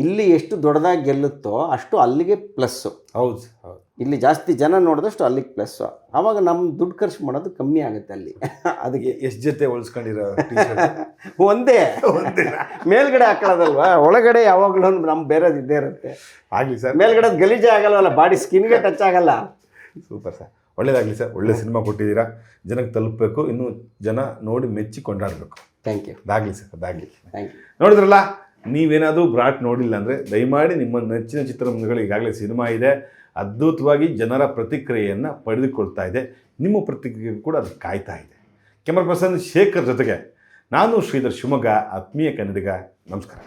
ಇಲ್ಲಿ ಎಷ್ಟು ದೊಡ್ಡದಾಗಿ ಗೆಲ್ಲುತ್ತೋ ಅಷ್ಟು ಅಲ್ಲಿಗೆ ಪ್ಲಸ್ಸು ಹೌದು ಹೌದು. ಇಲ್ಲಿ ಜಾಸ್ತಿ ಜನ ನೋಡಿದಷ್ಟು ಅಲ್ಲಿಗೆ ಪ್ಲಸ್ಸು ಆವಾಗ ನಮ್ಮ ದುಡ್ಡು ಖರ್ಚು ಮಾಡೋದು ಕಮ್ಮಿ ಆಗುತ್ತೆ ಅಲ್ಲಿ. ಅದಕ್ಕೆ ಎಷ್ಟು ಜೊತೆ ಹೊಲ್ಸ್ಕೊಂಡಿರೋ [laughs] ಒಂದೇ. ಒಂದೇ. ಮೇಲ್ಗಡೆ ಹಾಕೊಳ್ಳೋದಲ್ವಾ? ಒಳಗಡೆ ಯಾವಾಗಲೂ ನಮ್ಮ ಬೇರೆದು ಇದ್ದೇ ಇರುತ್ತೆ. ಆಗಲಿ ಸರ್. ಮೇಲ್ಗಡೆ ಗಲೀಜೆ ಆಗಲ್ವಲ್ಲ ಬಾಡಿ ಸ್ಕಿನ್ಗೆ ಟಚ್ ಆಗಲ್ಲ. Super sir. ಒಳ್ಳೇದಾಗಲಿ ಸರ್. ಒಳ್ಳೆ ಸಿನಿಮಾ ಕೊಟ್ಟಿದ್ದೀರಾ. ಜನಕ್ಕೆ ತಲುಪಬೇಕು. ಇನ್ನೂ ಜನ ನೋಡಿ ಮೆಚ್ಚಿ ಕೊಂಡಾಡಬೇಕು ಥ್ಯಾಂಕ್ ಯು ಅದಾಗಲಿ ಸರ್ ಅದಾಗಲಿ ಥ್ಯಾಂಕ್ ಯು ನೋಡಿದ್ರಲ್ಲ ನೀವೇನಾದರೂ ಬ್ರಾಟ್ ನೋಡಿಲ್ಲ ಅಂದರೆ ದಯಮಾಡಿ ನಿಮ್ಮ ನೆಚ್ಚಿನ ಚಿತ್ರರಂಗಗಳು ಈಗಾಗಲೇ ಸಿನಿಮಾ ಇದೆ. ಅದ್ಭುತವಾಗಿ ಜನರ ಪ್ರತಿಕ್ರಿಯೆಯನ್ನು ಪಡೆದುಕೊಳ್ತಾ ಇದೆ. ನಿಮ್ಮ ಪ್ರತಿಕ್ರಿಯೆ ಕೂಡ ಅದು ಕಾಯ್ತಾ ಇದೆ. ಕ್ಯಾಮರಾ ಪರ್ಸನ್ ಶೇಖರ್ ಜೊತೆಗೆ ನಾನು ಶ್ರೀಧರ್ ಶಿವಮೊಗ್ಗ ಆತ್ಮೀಯ ಕನ್ನಡಿಗ. ನಮಸ್ಕಾರ.